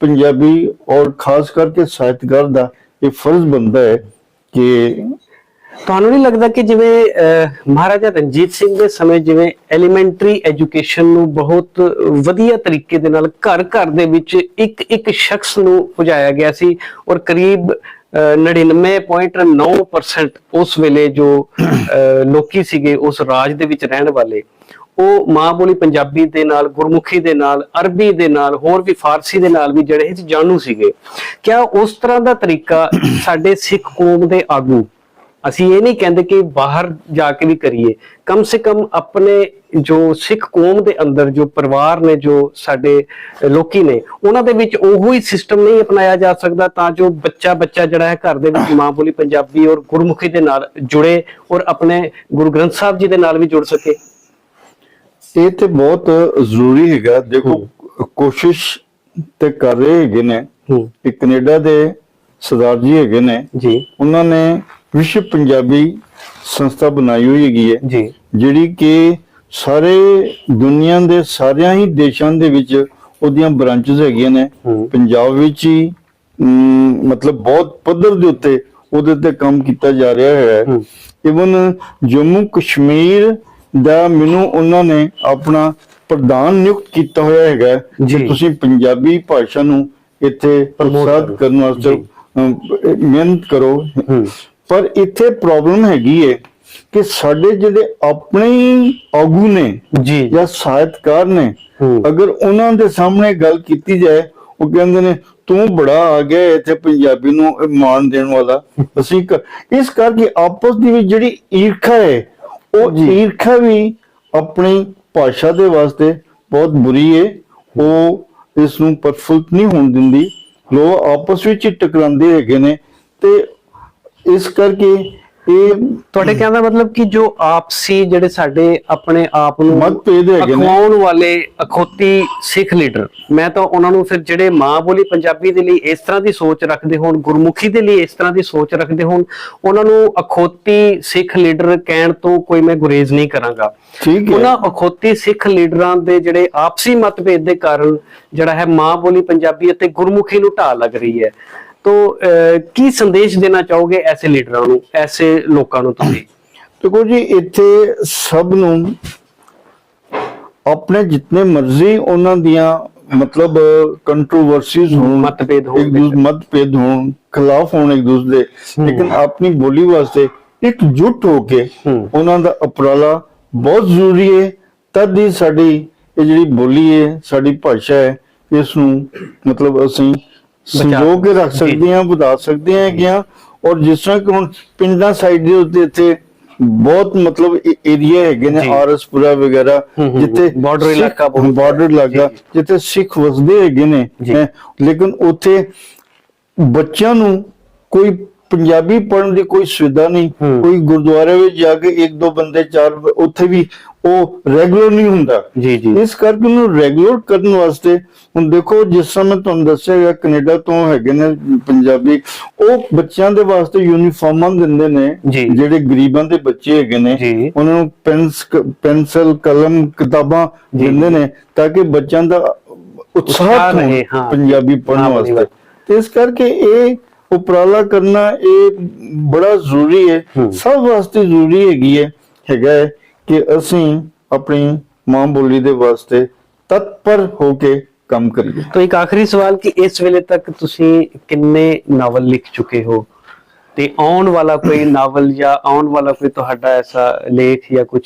ਪੰਜਾਬੀ ਔਰ ਖਾਸ ਕਰਕੇ ਸਾਹਿਤਕਾਰ ਦਾ ਇਹ ਫਰਜ਼ ਬਣਦਾ ਹੈ ਕਿ ਤੁਹਾਨੂੰ ਨਹੀਂ ਲੱਗਦਾ ਕਿ ਜਿਵੇਂ ਅਹ, ਮਹਾਰਾਜਾ ਰਣਜੀਤ ਸਿੰਘ ਦੇ ਸਮੇਂ ਜਿਵੇਂ ਐਲੀਮੈਂਟਰੀ ਐਜੂਕੇਸ਼ਨ ਨੂੰ ਬਹੁਤ ਵਧੀਆ ਤਰੀਕੇ ਦੇ ਨਾਲ ਘਰ ਘਰ ਦੇ ਵਿੱਚ ਇੱਕ ਇੱਕ ਸ਼ਖਸ ਨੂੰ ਪੁਜਾਇਆ ਗਿਆ ਸੀ ਔਰ ਕਰੀਬ 99.9% ਉਸ ਵੇਲੇ ਜੋ ਅਹ, ਲੋਕੀ ਸੀਗੇ ਉਸ ਰਾਜ ਦੇ ਵਿੱਚ ਰਹਿਣ ਵਾਲੇ ਉਹ ਮਾਂ ਬੋਲੀ ਪੰਜਾਬੀ ਦੇ ਨਾਲ ਗੁਰਮੁਖੀ ਦੇ ਨਾਲ ਅਰਬੀ ਦੇ ਨਾਲ ਹੋਰ ਵੀ ਫਾਰਸੀ ਦੇ ਨਾਲ ਵੀ ਜਿਹੜੇ ਜਾਣੂ ਸੀਗੇ। ਕਿਆ ਉਸ ਤਰ੍ਹਾਂ ਦਾ ਤਰੀਕਾ ਸਾਡੇ ਸਿੱਖ ਕੌਮ ਦੇ ਆਗੂ ਅਸੀਂ ਇਹ ਨਹੀਂ ਕਹਿੰਦੇ ਕਿ ਬਾਹਰ ਜਾ ਕੇ ਵੀ ਕਰੀਏ। ਕਮ ਸੇ ਕਮ ਆਪਣੇ ਜੋ ਸਿੱਖ ਕੌਮ ਦੇ ਅੰਦਰ ਜੋ ਪਰਿਵਾਰ ਨੇ ਜੋ ਸਾਡੇ ਲੋਕੀ ਨੇ ਉਹਨਾਂ ਦੇ ਵਿੱਚ ਉਹੋ ਹੀ ਸਿਸਟਮ ਨਹੀਂ ਅਪਣਾਇਆ ਜਾ ਸਕਦਾ ਤਾਂ ਜੋ ਬੱਚਾ ਬੱਚਾ ਜਿਹੜਾ ਹੈ ਘਰ ਦੇ ਵਿੱਚ ਮਾਂ ਬੋਲੀ ਪੰਜਾਬੀ ਔਰ ਗੁਰਮੁਖੀ ਦੇ ਨਾਲ ਜੁੜੇ ਔਰ ਆਪਣੇ ਗੁਰੂ ਗ੍ਰੰਥ ਸਾਹਿਬ ਜੀ ਦੇ ਨਾਲ ਵੀ ਜੁੜ ਸਕੇ। ਇਹ ਤੇ ਬਹੁਤ ਜ਼ਰੂਰੀ ਹੈਗਾ। ਦੇਖੋ ਕੋਸ਼ਿਸ਼ ਤੇ ਕਰ ਰਹੇ ਹੈਗੇ ਨੇ। ਕਿ ਕੈਨੇਡਾ ਦੇ ਸਰਦਾਰ ਜੀ ਹੈਗੇ ਨੇ। ਜੀ। ਉਹਨਾਂ ਨੇ ਵਿਸ਼ਵ ਪੰਜਾਬੀ ਸੰਸਥਾ ਬਣਾਈ ਹੋਈ ਹੈਗੀ ਹੈ ਜੀ ਜਿਹੜੀ ਕਿ ਸਾਰੇ ਦੁਨੀਆ ਦੇ ਸਾਰਿਆਂ ਹੀ ਦੇਸ਼ਾਂ ਦੇ ਵਿੱਚ ਉਹਦੀਆਂ ਬ੍ਰਾਂਚਸ ਹੈਗੀਆਂ ਨੇ। ਪੰਜਾਬ ਵਿੱਚ ਹੀ ਮਤਲਬ ਬਹੁਤ ਪੱਧਰ ਦੇ ਉੱਤੇ ਉਹਦੇ ਤੇ ਕੰਮ ਕੀਤਾ ਜਾ ਰਿਹਾ ਹੈ। ਇਵਨ ਜੰਮੂ ਕਸ਼ਮੀਰ ਦਾ ਮੈਨੂੰ ਉਹਨਾਂ ਨੇ ਆਪਣਾ ਪ੍ਰਧਾਨ ਨਿਯੁਕਤ ਕੀਤਾ ਹੋਇਆ ਹੈਗਾ। ਕਿ ਤੁਸੀਂ ਪੰਜਾਬੀ ਭਾਸ਼ਾ ਨੂੰ ਇੱਥੇ ਪ੍ਰਮੋਟ ਕਰੋ। ਕਰਨ ਵਾਸਤੇ ਮਿਹਨਤ ਕਰੋ ਪਰ ਇੱਥੇ ਪ੍ਰੋਬਲਮ ਹੈਗੀ ਹੈ ਕਿ ਸਾਡੇ ਜਿਹੜੇ ਆਪਣੇ ਆਗੂ ਨੇ ਜੀ। ਜਾਂ ਸਾਹਿਤਕਾਰ ਨੇ। ਅਗਰ ਉਹਨਾਂ ਦੇ ਸਾਹਮਣੇ ਗੱਲ ਕੀਤੀ ਜਾਏ ਉਹ ਕਹਿੰਦੇ ਨੇ ਤੂੰ ਬੜਾ ਆ ਗਿਆ ਇੱਥੇ ਪੰਜਾਬੀ ਨੂੰ ਮਾਣ ਦੇਣ ਵਾਲਾ। (laughs) ਅਸੀਂ ਇਸ ਕਰਕੇ ਆਪਸ ਦੀ ਵਿੱਚ ਜਿਹੜੀ ਈਰਖਾ ਹੈ ਉਹ ਈਰਖਾ ਵੀ ਆਪਣੀ ਭਾਸ਼ਾ ਦੇ ਵਾਸਤੇ ਬਹੁਤ ਬੁਰੀ ਹੈ ਉਹ ਇਸ ਨੂੰ ਪ੍ਰਫੁੱਲਤ ਨਹੀਂ ਹੋਣ ਦਿੰਦੀ। ਲੋਕ ਆਪਸ ਵਿੱਚ ਟਕਰਾਉਂਦੇ ਹੈਗੇ ਨੇ ਤੇ ਇਸ ਕਰਕੇ ਇਹ ਤੁਹਾਡੇ ਕਹਿਣ ਦਾ ਮਤਲਬ ਕਿ ਜੋ ਆਪਸੀ ਜਿਹੜੇ ਸਾਡੇ ਆਪਣੇ ਆਪ ਨੂੰ ਮਤਭੇਦ ਹੈਗੇ ਨੇ। ਅਖਵਾਉਣ ਵਾਲੇ ਅਖੋਤੀ ਸਿੱਖ ਲੀਡਰ ਮੈਂ ਤਾਂ ਉਹਨਾਂ ਨੂੰ ਫਿਰ ਜਿਹੜੇ ਮਾਂ ਬੋਲੀ ਪੰਜਾਬੀ ਦੇ ਲਈ ਇਸ ਤਰ੍ਹਾਂ ਦੀ ਸੋਚ ਰੱਖਦੇ ਹੋਣ ਗੁਰਮੁਖੀ ਦੇ ਲਈ ਇਸ ਤਰ੍ਹਾਂ ਦੀ ਸੋਚ ਰੱਖਦੇ ਹੋਣ ਉਹਨਾਂ ਨੂੰ ਅਖੋਤੀ ਸਿੱਖ ਲੀਡਰ ਕਹਿਣ ਤੋਂ ਕੋਈ ਮੈਂ ਗੁਰੇਜ਼ ਨਹੀਂ ਕਰਾਂਗਾ। ਠੀਕ ਹੈ। ਉਹਨਾਂ ਅਖੋਤੀ ਸਿੱਖ ਲੀਡਰਾਂ ਦੇ ਜਿਹੜੇ ਆਪਸੀ ਮਤਭੇਦ ਦੇ ਕਾਰਨ ਜਿਹੜਾ ਹੈ ਮਾਂ ਬੋਲੀ ਪੰਜਾਬੀ ਅਤੇ ਗੁਰਮੁਖੀ ਨੂੰ ਢਾਹ ਲੱਗ ਰਹੀ ਹੈ। ਤੋ ਕੀ ਸੰਦੇਸ਼ ਦੇਣਾ ਚਾਹੋਗੇ ਐਸੇ ਲੀਡਰਾਂ ਨੂੰ ਐਸੇ ਲੋਕਾਂ ਨੂੰ ਤੁਸੀਂ? ਦੇਖੋ ਜੀ ਇੱਥੇ ਸਭ ਨੂੰ ਆਪਣੇ ਜਿੰਨੇ ਮਰਜ਼ੀ ਉਹਨਾਂ ਦੀਆਂ ਮਤਲਬ ਕੰਟਰੋਵਰਸੀਜ਼ ਹੋਣ ਮਤਭੇਦ ਹੋਣ ਇੱਕ ਦੂਸਰੇ ਮਤਭੇਦ ਹੋਣ ਖਿਲਾਫ ਹੋਣ ਇੱਕ ਦੂਸਰੇ ਦੇ ਲੇਕਿਨ ਆਪਣੀ ਬੋਲੀ ਵਾਸਤੇ ਇਕਜੁੱਟ ਹੋ ਕੇ। ਉਹਨਾਂ ਦਾ ਉਪਰਾਲਾ ਬਹੁਤ ਜ਼ਰੂਰੀ ਹੈ ਤਦ ਹੀ ਸਾਡੀ ਇਹ ਜਿਹੜੀ ਬੋਲੀ ਹੈ ਸਾਡੀ ਭਾਸ਼ਾ ਹੈ ਇਸ ਨੂੰ ਮਤਲਬ ਅਸੀਂ ਸੰਜੋ ਕੇ ਰੱਖ। ਸਕਦੇ ਹਾਂ ਵਧਾ ਸਕਦੇ ਗਿਆ ਔਰ ਜਿਸ ਤਰ੍ਹਾਂ ਕਿ ਹੁਣ ਪਿੰਡਾਂ ਸਾਈਡ ਦੇ ਉੱਤੇ ਇੱਥੇ ਬਹੁਤ ਮਤਲਬ ਏਰੀਆ ਹੈਗੇ ਨੇ। ਆਰਸਪੁਰਾ ਵਗੈਰਾ ਜਿੱਥੇ ਸਿੱਖ- ਇਲਾਕਾ border ਇਲਾਕਾ ਜਿੱਥੇ ਸਿੱਖ ਵਸਦੇ ਹੈਗੇ ਨੇ ਲੇਕਿਨ ਉੱਥੇ ਬੱਚਿਆਂ ਨੂੰ ਕੋਈ ਪੰਜਾਬੀ ਪੜ੍ਹਨ ਦੀ ਕੋਈ ਸੁਵਿਧਾ ਨਹੀਂ। ਕੋਈ ਗੁਰਦੁਆਰੇ ਵਿੱਚ ਜਾ ਕੇ ਇੱਕ ਦੋ ਬੰਦੇ ਚਾਰ ਉੱਥੇ ਵੀ ਉਹ ਰੈਗੂਲਰ ਨਹੀਂ ਹੁੰਦਾ ਜੀ ਜੀ ਇਸ ਕਰਕੇ ਉਹਨੂੰ ਰੈਗੂਲਰ ਕਰਨ ਵਾਸਤੇ ਹੁਣ ਦੇਖੋ ਜਿਸ ਸਮੇਂ ਤੁਹਾਨੂੰ ਦੱਸਿਆ ਗਿਆ ਕੈਨੇਡਾ ਤੋਂ ਹੈਗੇ ਨੇ ਪੰਜਾਬੀ ਉਹ ਬੱਚਿਆਂ ਦੇ ਵਾਸਤੇ ਯੂਨੀਫਾਰਮਾਂ ਦਿੰਦੇ ਨੇ। ਜਿਹੜੇ ਗਰੀਬਾਂ ਦੇ ਬੱਚੇ ਹੈਗੇ ਨੇ। ਉਹਨਾਂ ਨੂੰ ਪੈਨਸ ਪੈਨਸਲ ਕਲਮ ਕਿਤਾਬਾਂ। ਦਿੰਦੇ ਨੇ ਤਾਂ ਕਿ ਬੱਚਿਆਂ ਦਾ ਉਤਸ਼ਾਹ ਰਹੇ। ਪੰਜਾਬੀ ਬੜੀ ਵਾਸਤੇ ਤੇ ਇਸ ਕਰਕੇ ਇਹ ਉਪਰਾਲਾ ਕਰਨਾ ਇਹ ਬੜਾ ਜ਼ਰੂਰੀ ਹੈ। ਸਭ ਵਾਸਤੇ ਜ਼ਰੂਰੀ ਹੈਗੀ ਹੈ ਹੈਗਾ ਹੈ ਕਿ ਅਸੀਂ ਆਪਣੀ ਮਾਂ ਬੋਲੀ ਦੇ ਵਾਸਤੇ ਤਤਪਰ ਹੋ ਕੇ ਕੰਮ ਕਰੀਏ। ਤੋ ਇੱਕ ਆਖਰੀ ਸਵਾਲ ਕਿ ਇਸ ਵੇਲੇ ਤੱਕ ਤੁਸੀਂ ਕਿੰਨੇ ਨਾਵਲ ਲਿਖ ਚੁੱਕੇ ਹੋ? ਤੇ ਆਉਣ ਵਾਲਾ ਕੋਈ ਨਾਵਲ ਜਾਂ ਆਉਣ ਵਾਲਾ ਕੋਈ ਤੁਹਾਡਾ ਐਸਾ ਲੇਖ ਜਾਂ ਕੁਝ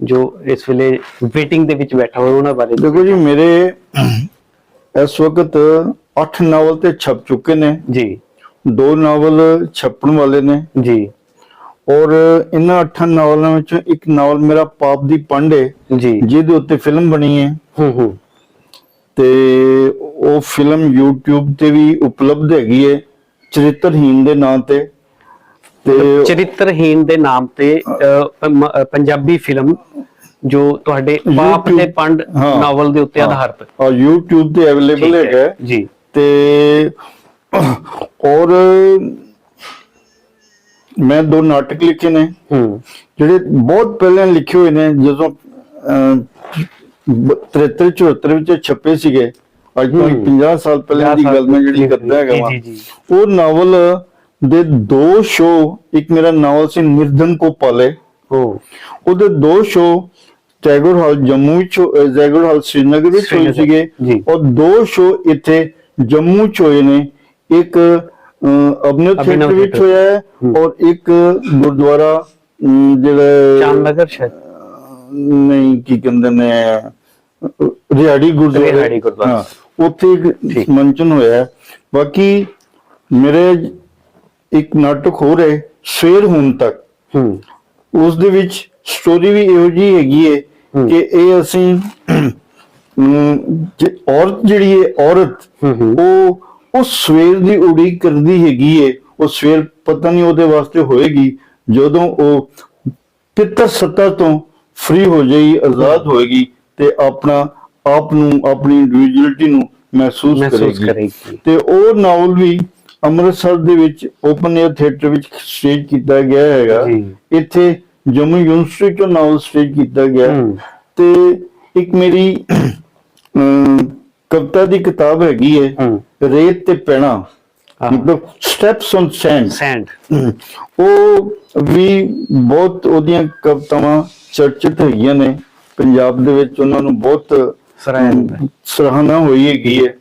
ਜੋ ਇਸ ਵੇਲੇ ਵੇਟਿੰਗ ਦੇ ਵਿੱਚ ਬੈਠਾ ਹੋਵੇ ਉਹਨਾਂ ਬਾਰੇ ਦੇਖੋ ਜੀ ਮੇਰੇ ਇਸ ਵਕਤ 8 ਨਾਵਲ ਤੇ ਛਪ ਚੁੱਕੇ ਨੇ। ਜੀ। ਦੋ ਨਾਵਲ ਛਪਣ ਵਾਲੇ ਨੇ। ਜੀ। ਔਰ ਇਹਨਾਂ ਅੱਠਾਂ ਨਾਵਲਾਂ ਵਿੱਚੋਂ ਇੱਕ ਨਾਵਲ ਮੇਰਾ ਪਾਪ ਦੀ ਪੰਡ ਹੈ ਜੀ। ਜਿਹਦੇ ਉੱਤੇ ਫਿਲਮ ਬਣੀ ਹੈ ਹੂੰ ਹੂੰ। ਤੇ ਉਹ ਫਿਲਮ YouTube ਤੇ ਵੀ ਉਪਲਬਧ ਹੈਗੀ ਹੈ ਚਰਿੱਤਰਹੀਨ ਦੇ ਨਾਂ ਤੇ। ਤੇ ਚਰਿੱਤਰਹੀਨ ਦੇ ਨਾਮ ਤੇ ਪੰਜਾਬੀ ਫਿਲਮ ਜੋ ਤੁਹਾਡੇ YouTube ਦੇ ਪੰਡ ਹਾਂ। ਨਾਵਲ ਦੇ ਉੱਤੇ ਆਧਾਰਿਤ। ਔਰ YouTube ਤੇ ਅਵੇਲੇਬਲ ਹੈਗਾ ਹੈ। ਹੈ। ਜੀ। ਤੇ ਔਰ ਮੈਂ ਦੋ ਨਾਟਕ ਲਿਖੇ ਨੇ। ਜਿਹੜੇ ਬਹੁਤ ਪਹਿਲਾਂ ਲਿਖੇ ਹੋਏ ਨੇ ਜਦੋਂ ਅਹ, 73 74 ਵਿੱਚ ਛਪੇ ਸੀਗੇ। ਅੱਜ ਤੋਂ ਹੂੰ। 50 ਸਾਲ ਪਹਿਲਾਂ ਦੀ ਗੱਲ ਮੈਂ ਜਿਹੜੀ ਕਰਦਾ ਹੈਗਾ ਵਾਂ। ਉਹ ਨਾਵਲ ਦੇ ਦੋ ਸ਼ੋ ਇੱਕ ਮੇਰਾ ਨਾਵਲ ਸੀ ਨਿਰਧਨ ਕੋ ਪਾਲੇ ਉਹ ਉਹਦੇ ਦੋ ਸ਼ੋ ਟੈਗੋਰ ਹਾਲ ਜੰਮੂ ਅਹ, ਟੈਗੋਰ ਹਾਲ ਸ਼੍ਰੀਨਗਰ ਵਿੱਚ ਹੋਏ ਸੀਗੇ। ਔਰ ਦੋ ਸ਼ੋ ਇੱਥੇ ਜੰਮੂ ਚ ਹੋਏ ਨੇ। ਇੱਕ ਅਭਿਨਵ ਥੀਏਟਰ ਵਿੱਚ। ਹੋਇਆ ਹੈ। ਔਰ ਇੱਕ ਗੁਰਦੁਆਰਾ ਜਿਹੜਾ ਚਾਂਦਨਗਰ ਸ਼ਾਇਦ ਨਹੀਂ ਕੀ ਕਹਿੰਦੇ ਨੇ ਰਿਹਾੜੀ ਗੁਰਦੁਆਰਾ ਰਿਹਾੜੀ ਗੁਰਦੁਆਰਾ। ਉੱਥੇ ਇੱਕ। ਮੰਚਨ ਹੋਇਆ ਹੈ। ਬਾਕੀ ਮੇਰੇ ਇੱਕ ਨਾਟਕ ਹੋ ਰਿਹਾ ਸਵੇਰ ਹੁਣ ਤੱਕ ਹੂੰ ਉਸ ਦੇ ਵਿੱਚ ਸਟੋਰੀ ਵੀ ਇਹੋ ਜਿਹੀ ਹੈਗੀ ਹੈ। ਕਿ ਇਹ ਅਸੀਂ ਜੇ ਔਰਤ ਜਿਹੜੀ ਹੈ ਔਰਤ ਉਹ ਉਹ ਸਵੇਰ ਦੀ ਉਡੀਕ ਕਰਦੀ ਹੈਗੀ ਏ ਉਹ ਸਵੇਰ ਪਤਾ ਨਹੀਂ ਉਹਦੇ ਵਾਸਤੇ ਹੋਏਗੀ ਜਦੋਂ ਉਹ ਪਿੱਤਰ ਸੱਤਾ ਤੋਂ ਫ੍ਰੀ ਹੋ ਜਾਏਗੀ ਆਜ਼ਾਦ ਹੋਏਗੀ ਤੇ ਆਪਣਾ ਆਪ ਨੂੰ ਆਪਣੀ ਇੰਡੀਵਿਜੂਅਲਿਟੀ ਨੂੰ ਮਹਿਸੂਸ ਕਰੇਗੀ ਤੇ ਉਹ ਨਾਵਲ ਵੀ ਅੰਮ੍ਰਿਤਸਰ ਦੇ ਵਿੱਚ ਓਪਨ 에ਅਰ ਥੀਏਟਰ ਵਿੱਚ ਸਟੇਜ ਕੀਤਾ ਗਿਆ ਹੈਗਾ। ਇੱਥੇ ਜੰਮੂ ਯੂਨੀਵਰਸਿਟੀ ਤੋਂ ਨਾਵਲ ਸਟੇਜ ਕੀਤਾ ਗਿਆ। ਤੇ ਇੱਕ ਮੇਰੀ ਕਵਿਤਾ ਦੀ ਕਿਤਾਬ ਹੈਗੀ ਹੈ। ਰੇਤ ਤੇ ਪੈਣਾ ਮਤਲਬ ਸਟੈਪਸ ਔਨ ਸੈਂਡ ਸੈਂਡ ਉਹ ਵੀ ਬਹੁਤ ਉਹਦੀਆਂ ਕਵਿਤਾਵਾਂ ਚਰਚਿਤ ਹੋਈਆਂ ਨੇ ਪੰਜਾਬ ਦੇ ਵਿੱਚ ਉਹਨਾਂ ਨੂੰ ਬਹੁਤ। ਸਰਾਹਨਾ ਹੋਈ। ਹੈਗੀ ਹੈ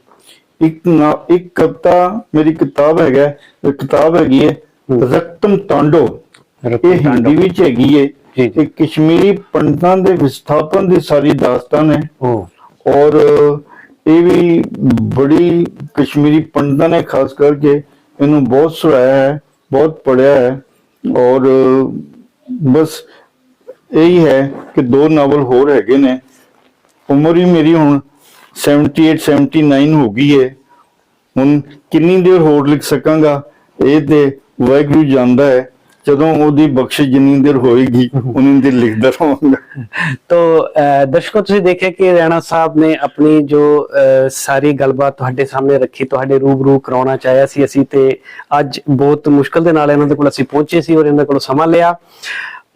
ਇੱਕ ਨਾ ਇੱਕ ਕਵਿਤਾ ਮੇਰੀ ਕਿਤਾਬ ਹੈਗਾ ਕਿਤਾਬ ਹੈਗੀ ਹੈ। ਰਕਤਮ ਤਾਂਡੋ। ਇਹ। ਹਿੰਦੀ ਵਿੱਚ ਹੈਗੀ ਹੈ। ਇਹ ਕਸ਼ਮੀਰੀ ਪੰਡਤਾਂ ਦੇ ਵਿਸਥਾਪਨ ਦੀ ਸਾਰੀ ਦਾਸਤਾਨ ਹੈ। ਔਰ ਇਹ ਵੀ ਬੜੀ ਕਸ਼ਮੀਰੀ ਪੰਡਤਾਂ ਨੇ ਖਾਸ ਕਰਕੇ ਇਹਨੂੰ ਬਹੁਤ ਸੁਣਾਇਆ ਹੈ, ਬਹੁਤ ਪੜਿਆ ਹੈ ਔਰ ਬਸ ਇਹੀ ਹੈ ਕਿ ਦੋ ਨਾਵਲ ਹੋਰ ਹੈਗੇ ਨੇ। ਉਮਰ ਹੀ ਮੇਰੀ ਹੁਣ 78 79 ਹੋ ਗਈ ਹੈ। ਹੁਣ ਕਿੰਨੀ ਦੇਰ ਹੋਰ ਲਿਖ ਸਕਾਂਗਾ? ਇਹ ਤੇ ਵਾਹਿਗੁਰੂ ਜਾਣਦਾ ਹੈ। ਜਦੋਂ ਉਹਦੀ ਬਖਸ਼ਿਸ਼ ਜਿੰਨੀ ਦੇਰ ਹੋਏਗੀ, ਉਨੀ ਦੇਰ ਲਿਖਦਾ ਰਹਾਂਗਾ ਤੋ ਦਰਸ਼ਕੋ, ਤੁਸੀਂ ਦੇਖਿਆ ਕਿ ਰੈਣਾ ਸਾਹਿਬ ਨੇ ਆਪਣੀ ਜੋ ਸਾਰੀ ਗੱਲਬਾਤ ਤੁਹਾਡੇ ਸਾਹਮਣੇ ਰੱਖੀ, ਤੁਹਾਡੇ ਰੂਬਰੂ ਕਰਾਉਣਾ ਚਾਹਿਆ ਸੀ ਅਸੀਂ ਤੇ ਅੱਜ ਬਹੁਤ ਮੁਸ਼ਕਲ ਦੇ ਨਾਲ ਇਹਨਾਂ ਦੇ ਕੋਲ ਅਸੀਂ ਪਹੁੰਚੇ ਸੀ ਔਰ ਇਹਨਾਂ ਕੋਲ ਸਮਾਂ ਲਿਆ।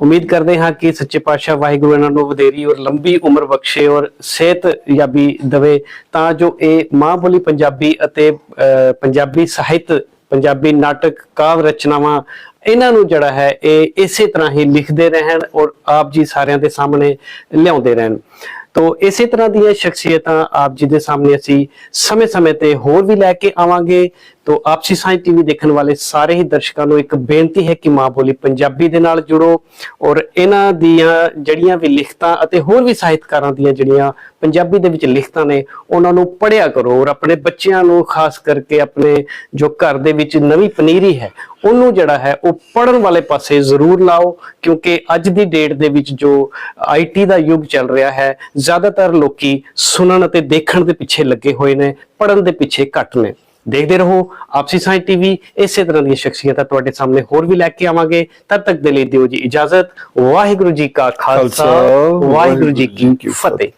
ਉਮੀਦ ਕਰਦੇ ਹਾਂ ਕਿ ਸੱਚੇ ਪਾਤਸ਼ਾਹ ਵਾਹਿਗੁਰੂ ਇਹਨਾਂ ਨੂੰ ਵਧੇਰੀ ਔਰ ਲੰਬੀ ਉਮਰ ਬਖਸ਼ੇ ਔਰ ਸਿਹਤ ਯਾਬੀ ਦਵੇ। ਤਾਂ ਜੋ ਇਹ ਮਾਂ ਬੋਲੀ ਪੰਜਾਬੀ ਅਤੇ ਪੰਜਾਬੀ ਸਾਹਿਤ, ਪੰਜਾਬੀ ਨਾਟਕ, ਕਾਵ ਰਚਨਾਵਾਂ ਇਹਨਾਂ ਨੂੰ ਜਿਹੜਾ ਹੈ ਇਹ ਇਸੇ ਤਰ੍ਹਾਂ ਹੀ ਲਿਖਦੇ ਰਹਿਣ ਔਰ ਆਪ ਜੀ ਸਾਰਿਆਂ ਦੇ ਸਾਹਮਣੇ ਲਿਆਉਂਦੇ ਰਹਿਣ। ਤੋ ਇਸੇ ਤਰ੍ਹਾਂ ਦੀਆਂ ਸ਼ਖਸੀਅਤਾਂ ਆਪ ਜੀ ਦੇ ਸਾਹਮਣੇ ਅਸੀਂ ਸਮੇਂ-ਸਮੇਂ ਤੇ ਹੋਰ ਵੀ ਲੈ ਕੇ ਆਵਾਂਗੇ। ਤੋ ਆਪਸੀ ਸਾਇੰਸ ਟੀਵੀ ਦੇਖਣ ਵਾਲੇ ਸਾਰੇ ਹੀ ਦਰਸ਼ਕਾਂ ਨੂੰ ਇੱਕ ਬੇਨਤੀ ਹੈ ਕਿ ਮਾਂ ਬੋਲੀ ਪੰਜਾਬੀ ਦੇ ਨਾਲ ਜੁੜੋ ਔਰ ਇਹਨਾਂ ਦੀਆਂ ਜਿਹੜੀਆਂ ਵੀ ਲਿਖਤਾਂ ਅਤੇ ਹੋਰ ਵੀ ਸਾਹਿਤਕਾਰਾਂ ਦੀਆਂ ਜਿਹੜੀਆਂ ਪੰਜਾਬੀ ਦੇ ਵਿੱਚ ਲਿਖਤਾਂ ਨੇ, ਉਹਨਾਂ ਨੂੰ ਪੜ੍ਹਿਆ ਕਰੋ ਔਰ ਆਪਣੇ ਬੱਚਿਆਂ ਨੂੰ ਖਾਸ ਕਰਕੇ ਆਪਣੇ ਜੋ ਘਰ ਦੇ ਵਿੱਚ ਨਵੀਂ ਪਨੀਰੀ ਹੈ, ਉਹਨੂੰ ਜਿਹੜਾ ਹੈ ਉਹ ਪੜਨ ਵਾਲੇ ਪਾਸੇ ਜ਼ਰੂਰ ਲਾਓ ਕਿਉਂਕਿ ਅੱਜ ਦੀ ਡੇਟ ਦੇ ਵਿੱਚ ਜੋ ਆਈਟੀ ਦਾ ਯੁੱਗ ਚੱਲ ਰਿਹਾ ਹੈ, ਜ਼ਿਆਦਾਤਰ ਲੋਕੀ ਸੁਣਨ ਅਤੇ ਦੇਖਣ ਦੇ ਪਿੱਛੇ ਲੱਗੇ ਹੋਏ ਨੇ ਪੜਨ ਦੇ ਪਿੱਛੇ ਘੱਟ ਨੇ। ਦੇਖਦੇ ਰਹੋ। ਆਪਸੀ ਸਾਇੰਸ ਟੀਵੀ ਇਸੇ ਤਰ੍ਹਾਂ ਦੀਆਂ ਸ਼ਖਸੀਅਤਾਂ ਤੁਹਾਡੇ ਸਾਹਮਣੇ ਹੋਰ ਵੀ ਲੈ ਕੇ ਆਵਾਂਗੇ। ਤਦ ਤੱਕ ਦੇ ਲਈ ਦਿਓ ਜੀ ਇਜਾਜ਼ਤ। ਵਾਹਿਗੁਰੂ ਜੀ ਕਾ ਖਾਲਸਾ ਵਾਹਿਗੁਰੂ ਜੀ ਕੀ ਫਤਿਹ।